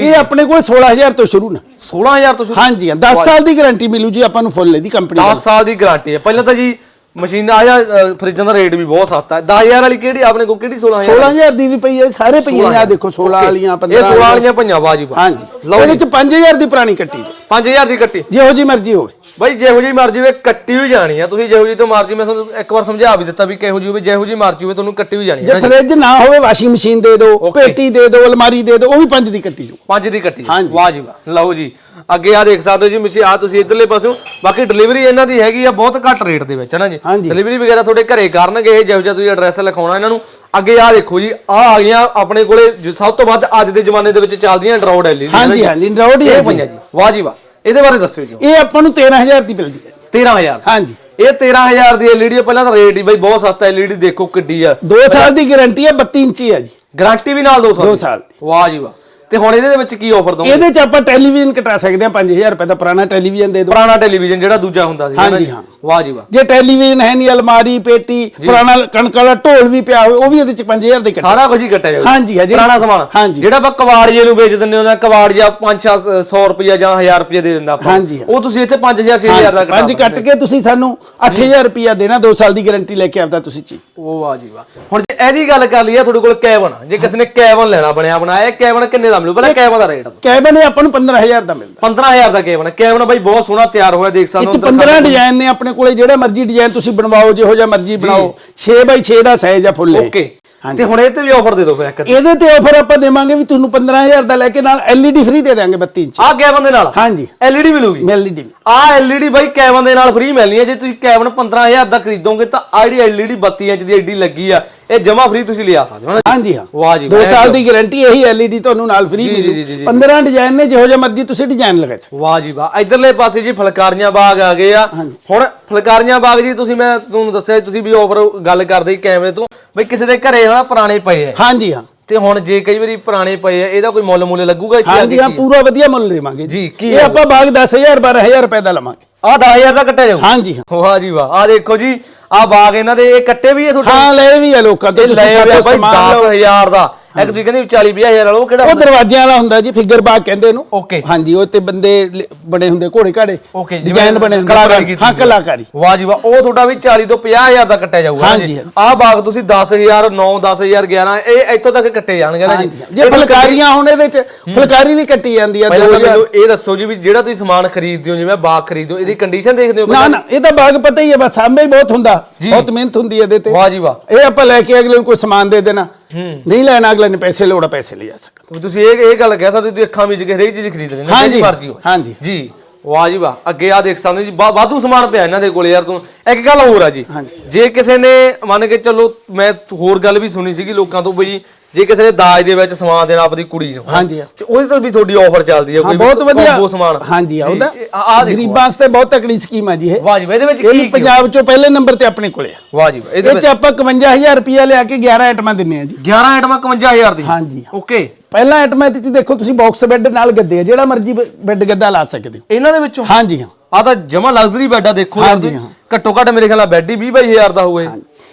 S1: ਇਹ ਆਪਣੇ ਕੋਲ 16000 ਤੋਂ ਸ਼ੁਰੂ ਨੇ।
S2: 16000 ਤੋਂ ਸ਼ੁਰੂ?
S1: ਹਾਂਜੀ 10 ਸਾਲ ਦੀ ਗਾਰੰਟੀ ਮਿਲੂ ਜੀ ਆਪਾਂ ਨੂੰ ਫੁੱਲ ਇਹਦੀ ਕੰਪਨੀ
S2: 10 ਸਾਲ ਦੀ ਗਾਰੰਟੀ ਹੈ। ਪਹਿਲਾਂ ਤਾਂ ਜੀ ਮਸ਼ੀਨਾਂ ਆ ਜਾਂ ਫਰਿੱਜਾਂ ਦਾ ਰੇਟ ਵੀ ਬਹੁਤ ਸਸਤਾ ਹੈ। 10000 ਵਾਲੀ ਕਿਹੜੀ ਆਪਣੇ ਕੋਲ ਕਿਹੜੀ 16000
S1: 16000 ਦੀ ਵੀ ਪਈ ਹੈ ਸਾਰੇ ਪਈਆਂ ਆ ਦੇਖੋ 16 ਵਾਲੀਆਂ 15
S2: ਇਹ 16 ਵਾਲੀਆਂ। ਪਈਆਂ ਵਾਜਿਬ
S1: ਹਾਂਜੀ।
S2: ਲਓ
S1: ਇਹਦੇ ਚ 5000 ਦੀ ਪੁਰਾਣੀ ਕੱਟੀ ਜੀ
S2: 5000 ਦੀ ਕੱਟੀ।
S1: ਜਿਹੋ ਜੀ ਮਰਜ਼ੀ ਹੋਵੇ।
S2: ਬਾਈ ਜਿਹੋ ਜੀ ਮਰਜ਼ੀ ਹੋਵੇ ਕੱਟੀ ਹੋਈ ਜਾਣੀ ਆ। ਤੁਸੀਂ ਜਿਹੋ ਜੀ ਤੋਂ ਮਰਜ਼ੀ ਮੈਂ ਤੁਹਾਨੂੰ ਇੱਕ ਵਾਰ ਸਮਝਾ ਵੀ ਦਿੱਤਾ ਵੀ ਕਿਹੋ ਜੀ ਹੋਵੇ ਜਿਹੋ ਜੀ ਮਰਜ਼ੀ ਹੋਵੇ ਤੁਹਾਨੂੰ ਕੱਟੀ ਹੋਈ ਜਾਣੀ
S1: ਜੇ ਫ੍ਰਿਜ ਨਾ ਹੋਵੇ ਵਾਸ਼ਿੰਗ ਮਸ਼ੀਨ ਦੇ ਦਿਓ. ਪੇਟੀ ਦੇ ਦਿਓ ਅਲਮਾਰੀ ਦੇ ਦਿਓ ਉਹ ਵੀ ਪੰਜ ਦੀ ਕੱਟੀ ਜੋ
S2: ਪੰਜ ਦੀ ਕੱਟੀ
S1: ਹਾਂਜੀ।
S2: ਵਾਜਿਬ ਲਓ ਜੀ। ਅੱਗੇ ਆ ਦੇਖ ਸਕਦੇ ਹੋ ਜੀ ਮਸ਼ੀਨ ਆ ਤੁਸੀਂ ਇਧਰਲੇ ਪਾਸੋਂ ਬਾਕੀ ਡਿਲੀਵਰੀ ਇਹਨਾਂ ਦੀ ਹੈਗੀ ਆ ਬਹੁਤ ਘੱਟ ਰੇਟ ਦੇ ਵਿੱਚ ਹੈ ਨਾ ਜੀ। ਡਿਲੀਵਰੀ ਵਗੈਰਾ ਤੁਹਾਡੇ ਘਰੇ ਕਰਨਗੇ ਇਹ ਜਿਹੋ ਜਿਹਾ ਤੁਸੀਂ ਐਡਰੈਸ ਲਿਖਾਉਣਾ ਇਹਨਾਂ ਨੂੰ ਅੱਗੇ ਆ ਦੇਖੋ ਜੀ ਆ ਆ ਗਈਆਂ ਆਪਣੇ ਕੋਲੇ ਜੋ ਸਭ ਤੋਂ ਵੱਧ ਅੱਜ ਦੇ ਜ਼ਮਾਨੇ ਦੇ ਵਿੱਚ ਚੱਲਦੀਆਂ ਡਰਾਉਡ ਐਲਈ
S1: ਹਾਂਜੀ ਹਾਂਜੀ ਹੀ ਹੈ
S2: ਇਹ ਪਈਆਂ ਜੀ। ਵਾਹ ਜੀ ਵਾਹ। ਇਹਦੇ ਬਾਰੇ ਦੱਸਿਓ ਜੀ।
S1: ਇਹ ਆਪਾਂ ਨੂੰ 13000 ਦੀ ਮਿਲਦੀ ਹੈ
S2: 13000
S1: ਹਾਂਜੀ।
S2: ਇਹ 13000 ਦੀ ਐਲਈਡੀ ਪਹਿਲਾਂ ਤਾਂ ਰੇਟ ਹੀ ਬਈ ਬਹੁਤ ਸਸਤਾ ਐਲਈਡੀ ਦੇਖੋ ਕਿੱਡੀ ਆ।
S1: 2 ਸਾਲ ਦੀ ਗਾਰੰਟੀ ਹੈ 32 ਇੰਚੀ ਹੈ ਜੀ।
S2: ਗਾਰੰਟੀ ਵੀ ਨਾਲ 200
S1: ਦੋ ਸਾਲ ਦੀ।
S2: ਵਾਹ ਜੀ ਵਾਹ। ਤੇ ਹੁਣ ਇਹਦੇ ਵਿੱਚ ਕੀ ਆਫਰ ਦਵਾਂਗੇ
S1: ਇਹਦੇ ਚ ਆਪਾਂ ਟੈਲੀਵਿਜ਼ਨ ਕਟਾ ਸਕਦੇ ਹਾਂ 5000 ਰੁਪਏ ਦਾ ਪੁਰਾਣਾ ਟੈਲੀਵਿਜ਼ਨ ਦੇ ਦਿਓ।
S2: ਪੁਰਾਣਾ ਟੈਲੀਵਿਜ਼ਨ ਜਿਹੜਾ ਦੂਜਾ ਹੁੰਦਾ ਸੀ
S1: ਹਾਂਜੀ, ਹਾਂ।
S2: ਵਾਹ ਜੀ ਵਾਹ।
S1: ਜੇ ਟੈਲੀਵਿਜ਼ਨ ਹੈ ਨਹੀਂ ਅਲਮਾਰੀ ਪੇਟੀ ਪੁਰਾਣਾ ਕਣਕ ਵਾਲਾ ਢੋਲ ਵੀ ਪਿਆ ਹੋਵੇ ਉਹ ਵੀ ਇਹਦੇ ਚ 5000 ਦੇ ਕੱਟੇ
S2: ਸਾਰਾ ਕੁਝ ਹੀ ਕੱਟਿਆ ਜਾਊਗਾ।
S1: ਹਾਂਜੀ, ਹਾਂਜੀ।
S2: ਪੁਰਾਣਾ ਸਮਾਨ।
S1: ਹਾਂਜੀ।
S2: ਜਿਹੜਾ ਆਪਾਂ ਕਵਾੜੀਏ ਨੂੰ ਵੇਚ ਦਿੰਦੇ ਉਹਨਾਂ ਕਵਾੜੀਆ 5-600 ਰੁਪਿਆ ਜਾਂ 1000 ਰੁਪਿਆ ਦੇ ਦਿੰਦਾ ਆਪਾਂ। ਉਹ ਤੁਸੀਂ ਇੱਥੇ 5000 6000 ਦਾ
S1: ਪੰਜ ਕੱਟ ਕੇ ਤੁਸੀਂ ਸਾਨੂੰ 8000 ਰੁਪਿਆ ਦੇਣਾ 2 ਸਾਲ ਦੀ ਗਾਰੰਟੀ ਲੈ ਕੇ ਆਪਦਾ ਤੁਸੀਂ ਚੀਜ਼।
S2: ਉਹ ਵਾਹ ਜੀ ਵਾਹ। ਹੁਣ ਜੇ ਇਹਦੀ ਗੱਲ ਕਰ ਲਈਏ ਤੁਹਾਡੇ ਕੋਲ ਕੈਬਨ। ਜੇ ਕਿਸੇ ਨੇ ਕੈਬਨ ਲੈਣਾ ਬਣਿਆ ਬਣਾਇਆ ਕੈਬਨ ਕਿੰਨੇ ਦਾ ਮਿਲੂ? ਪਹਿਲਾਂ ਕੈਬਨ ਦਾ ਰੇਟ
S1: ਕੈਬਨ ਇਹ ਆਪਾਂ ਨੂੰ 15000 ਦਾ ਮਿਲਦਾ।
S2: 15000 ਦਾ ਕੈਬਨ ਕੈਬਨ ਬਾਈ ਬਹੁਤ ਸੋਹਣਾ ਤਿਆਰ ਹੋਇਆ ਦੇਖ ਸਕਦੇ
S1: ਚ 15 ਡਿਜ਼ਾਈਨ ਨੇ ਆਪਣੇ ਕੋਲੇ ਜਿਹੜਾ ਮਰਜ਼ੀ ਡਿਜ਼ਾਈਨ ਤੁਸੀਂ ਬਣਵਾਓ ਜਿਹੋ ਜਿਹਾ ਮਰਜ਼ੀ ਬਣਾਓ 6 ਬਾਈ 6 ਦਾ ਸਾਈਜ਼ ਆ ਫੁੱਲ।
S2: ਓਕੇ। ਤੇ ਹੁਣ ਇਹ ਤੇ ਵੀ ਆਫਰ ਦੇ ਦਿਓ ਫਿਰ ਇੱਕ
S1: ਇਹਦੇ ਤੇ ਆਫਰ ਆਪਾਂ ਦੇਵਾਂਗੇ ਵੀ ਤੁਹਾਨੂੰ 15000 ਦਾ ਲੈ ਕੇ ਨਾਲ LED ਫ੍ਰੀ ਦੇ ਦੇਵਾਂਗੇ 32 ਇੰਚ।
S2: ਆਹ ਕੈਬਨ ਦੇ ਨਾਲ?
S1: ਹਾਂਜੀ।
S2: ਐਲਈਡੀ ਮਿਲੂਗੀ?
S1: LED
S2: ਆਹ ਐਲਈਡੀ ਬਾਈ ਕੈਬਨ ਦੇ ਨਾਲ ਫ੍ਰੀ ਮਿਲਣੀ ਹੈ। ਜੇ ਤੁਸੀਂ ਕੈਬਨ 15000 ਦਾ ਖਰੀਦੋਗੇ ਤਾਂ ਆਹ ਜਿਹੜੀ ਐਲਈਡੀ 32 ਇੰਚ ਦੀ ਐਡੀ ਲੱਗੀ ਆ ਇਹ ਜਮਾ ਫ੍ਰੀ ਤੁਸੀਂ ਲਿਆ ਸਕਦੇ ਹੋ ਨਾ
S1: ਹਾਂਜੀ ਹਾਂ।
S2: ਵਾਹ ਜੀ
S1: 2
S2: ਵਾਹ।
S1: ਸਾਲ ਦੀ ਗਾਰੰਟੀ ਇਹੀ LED ਤੁਹਾਨੂੰ ਨਾਲ ਫ੍ਰੀ ਮਿਲੂ।
S2: ਜੀ।
S1: 15 ਡਿਜ਼ਾਈਨ ਨੇ ਜਿਹੋ ਜਿਹਾ ਮਰਜ਼ੀ ਤੁਸੀਂ ਡਿਜ਼ਾਈਨ ਲਗਾ ਸਕਦੇ
S2: ਵਾਹ ਜੀ ਵਾਹ। ਇਧਰਲੇ ਪਾਸੇ ਜੀ ਫਲਕਾਰੀਆਂ ਬਾਗ ਆ ਗਏ ਆ। ਹੁਣ ਫਲਕਾਰੀਆਂ ਬਾਗ ਜੀ ਤੁਸੀਂ ਮੈਂ ਤੁਹਾਨੂੰ ਦੱਸਿਆ ਤੁਸੀਂ ਵੀ ਆਫਰ ਗੱਲ ਕਰਦੇ ਕੈਮਰੇ ਤੋਂ ਬਈ ਕਿਸੇ ਦੇ ਘਰੇ ਹਨਾ ਪੁਰਾਣੇ ਪਏ ਆ।
S1: ਹਾਂਜੀ ਹਾਂ।
S2: ਤੇ ਹੁਣ ਜੇ ਕਈ ਵਾਰੀ ਪੁਰਾਣੇ ਪਏ ਆ ਇਹਦਾ ਕੋਈ ਮੁੱਲ ਮੁੱਲ ਲੱਗੂਗਾ ਇੱਥੇ
S1: ਹਾਂਜੀ ਹਾਂ ਪੂਰਾ ਵਧੀਆ ਮੁੱਲ ਦੇਵਾਂਗੇ
S2: ਜੀ, ਕੀ
S1: ਇਹ ਆਪਾਂ ਬਾਗ 10000 12000 ਰੁਪਏ ਦਾ ਲਵਾਂਗੇ।
S2: ਆਹ 10000 ਦਾ ਕੱਟਿਆ ਜਾਊ
S1: ਹਾਂਜੀ ਹਾਂ।
S2: ਵਾਹ ਜੀ ਵਾਹ। ਆਹ ਦੇਖੋ ਜੀ ਆਹ ਬਾਗ ਇਹਨਾਂ ਦੇ ਇਹ ਕੱਟੇ ਵੀ ਆ ਤੁਹਾਡੇ?
S1: ਹਾਂ ਲੈ ਵੀ ਆ ਲੋਕਾਂ ਤੋਂ
S2: ਇਹ ਲੈ
S1: ਸਾਡੇ
S2: ਆ ਬਾਈ
S1: ਸਮਾਨ ਲਓ।
S2: 10000 ਦਾ। ਇੱਕ ਤੁਸੀਂ ਕਹਿੰਦੇ 40 20000 ਵਾਲਾ ਉਹ ਕਿਹੜਾ
S1: ਉਹ ਦਰਵਾਜ਼ਿਆਂ ਵਾਲਾ ਹੁੰਦਾ ਜੀ ਫਿਗਰ ਬਾਗ ਕਹਿੰਦੇ ਇਹਨੂੰ।
S2: ਓਕੇ
S1: ਹਾਂਜੀ ਉਹ ਤੇ ਬੰਦੇ ਲ- ਬਣੇ ਹੁੰਦੇ ਘੋੜੇ ਘਾੜੇ ਡਿਜ਼ਾਈਨ ਬਣੇ ਹੁੰਦੇ
S2: ਕਲਾਕਾਰੀ ਕੀਤੀ
S1: ਹਾਂ
S2: ਹੁੰਦੀ।
S1: ਕਲਾਕਾਰੀ।
S2: ਵਾਹ ਜੀ ਵਾਹ ਉਹ ਤੁਹਾਡਾ ਵੀ 40 ਤੋਂ 50000 ਦਾ ਕੱਟਿਆ ਜਾਊਗਾ
S1: ਹਾਂਜੀ,
S2: ਜੀ
S1: ਹਾਂਜੀ।
S2: ਆਹ ਬਾਗ ਤੁਸੀਂ 10000 9 10000 11 ਇਹ ਇੱਥੋਂ ਤੱਕ ਕੱਟੇ ਜਾਣਗੇ ਨਾ ਜੀ।
S1: ਹਾਂਜੀ ਜੇ ਫੁਲਕਾਰੀਆਂ ਹੁਣ ਇਹਦੇ ਚ ਫੁਲਕਾਰੀ ਵੀ ਕੱਟੀ ਜਾਂਦੀ ਆ
S2: ਪਹਿਲਾਂ ਤਾਂ
S1: 2000
S2: ਮੈਨੂੰ ਇਹ ਦੱਸੋ ਜੀ ਵੀ ਜਿਹੜਾ ਤੁਸੀਂ ਸਮਾਨ ਖਰੀਦਦੇ ਹੋ ਜਿਵੇਂ ਬਾਗ ਖਰੀਦਦੇ ਹੋ ਇਹਦੀ ਕੰਡੀਸ਼ਨ ਦੇਖਦੇ ਹੋ
S1: ਨਾ
S2: ਪਹਿਲਾਂ?
S1: ਨਾ ਇਹ ਤਾਂ ਬਾਗ ਪਤਾ ਹੀ ਹੈ ਬਸ ਸਾਹਮਣੇ ਹੀ ਬਹੁਤ ਹੁੰਦਾ ਬਹੁਤ ਮਿਹਨਤ ਹੁੰਦੀ ਹੈ ਇਹਦੇ ਤੇ।
S2: ਵਾਹ ਜੀ ਵਾਹ।
S1: ਇਹ ਆਪਾਂ ਲੈ ਕੇ ਅਗਲੇ ਨੂੰ ਕੋਈ ਸਮਾਨ ਦੇ ਦੇਣਾ। ਨਹੀਂ ਲੈਣਾ ਅਗਲੇ ਨੇ ਪੈਸੇ ਲੋੜਾ ਪੈਸੇ ਲੈ ਜਾ ਸਕਦਾ
S2: ਤੁਸੀਂ ਇਹ ਇਹ ਗੱਲ ਕਹਿ ਸਕਦੇ ਤੁਸੀਂ ਅੱਖਾਂ ਵਿੱਚ ਕੇ ਹਰੇਕ ਚੀਜ਼ ਖਰੀਦ ਹੋ
S1: ਹਾਂਜੀ,
S2: ਮਰਜ਼ੀ ਹੋ
S1: ਹਾਂਜੀ।
S2: ਜੀ। ਵਾਹ ਜੀ ਵਾਹ। ਅੱਗੇ ਆ ਦੇਖ ਸਕਦੇ ਜੀ ਵਾਧੂ ਸਮਾਨ ਪਿਆ ਇਹਨਾਂ ਦੇ ਕੋਲ ਯਾਰ ਤੂੰ। ਇੱਕ ਗੱਲ ਹੋਰ ਆ ਜੀ। ਜੇ ਕਿਸੇ ਨੇ ਮੰਨ ਕੇ ਚੱਲੋ ਮੈਂ ਹੋਰ ਗੱਲ ਵੀ ਸੁਣੀ ਸੀਗੀ ਲੋਕਾਂ ਤੋਂ ਬਈ ਜੇ ਕਿਸੇ ਨੇ ਦਾਜ ਦੇ ਵਿੱਚ ਸਮਾਨ ਦੇਣਾ ਆਪਣੀ ਕੁੜੀ ਨੂੰ
S1: ਹਾਂਜੀ ਹਾਂ।
S2: ਤੇ ਉਹਦੇ ਤੋਂ ਵੀ ਤੁਹਾਡੀ ਆਫਰ ਚੱਲਦੀ ਹੈ
S1: ਹਾਂ
S2: ਕੋਈ
S1: ਬਹੁਤ ਵਧੀਆ।
S2: combo ਸਮਾਨ।
S1: ਹਾਂਜੀ
S2: ਆਹ ਆਹ ਦੇਖੋ
S1: ਗਰੀਬਾਂ ਵਾਸਤੇ ਬਹੁਤ ਤਕੜੀ ਸਕੀਮ ਹੈ ਜੀ ਇਹ।
S2: ਵਾਹ ਜੀ ਇਹਦੇ ਵਿੱਚ
S1: ਇਹ
S2: ਕੀ
S1: ਪੰਜਾਬ ਚੋਂ ਪਹਿਲੇ ਨੰਬਰ ਤੇ ਆਪਣੇ ਕੋਲੇ ਆ।
S2: ਵਾਹ ਜੀ ਇਹਦੇ
S1: ਇਹ
S2: ਵਿੱਚ
S1: ਚ ਆਪਾਂ 51000 ਰੁਪਿਆ ਲਿਆ ਕੇ 11 ਆਈਟਮਾਂ ਦਿੰਨੇ ਆ ਜੀ।
S2: 11 ਆਈਟਮਾਂ 51000 ਦੀ?
S1: ਹਾਂਜੀ
S2: ਓਕੇ
S1: ਪਹਿਲਾ ਆਈਟਮ ਹੈ ਤੇ ਦੇਖੋ ਤੁਸੀਂ ਬਾਕਸ ਬੈੱਡ ਨਾਲ ਗੱਦੇ ਆ ਜਿਹੜਾ ਮਰਜ਼ੀ ਬੈੱਡ ਗੱਦਾ ਲਾ ਸਕਦੇ ਹੋ।
S2: ਇਹਨਾਂ ਦੇ ਵਿੱਚੋਂ?
S1: ਹਾਂਜੀ ਹਾਂ।
S2: ਆ ਤਾਂ ਜਮਾ ਲਗਜ਼ਰੀ ਬੈੱਡ ਆ ਦੇਖੋ ਯਾਰ
S1: ਹਾਂਜੀ,
S2: ਤੁਸੀਂ। ਘੱਟੋ ਘੱਟ ਮੇਰੇ ਖਿਆਲ ਨਾਲ ਬੈੱਡ ਹੀ 20 ਬਾਈ ਹਜ਼ਾਰ ਦਾ ਹੋਵੇ।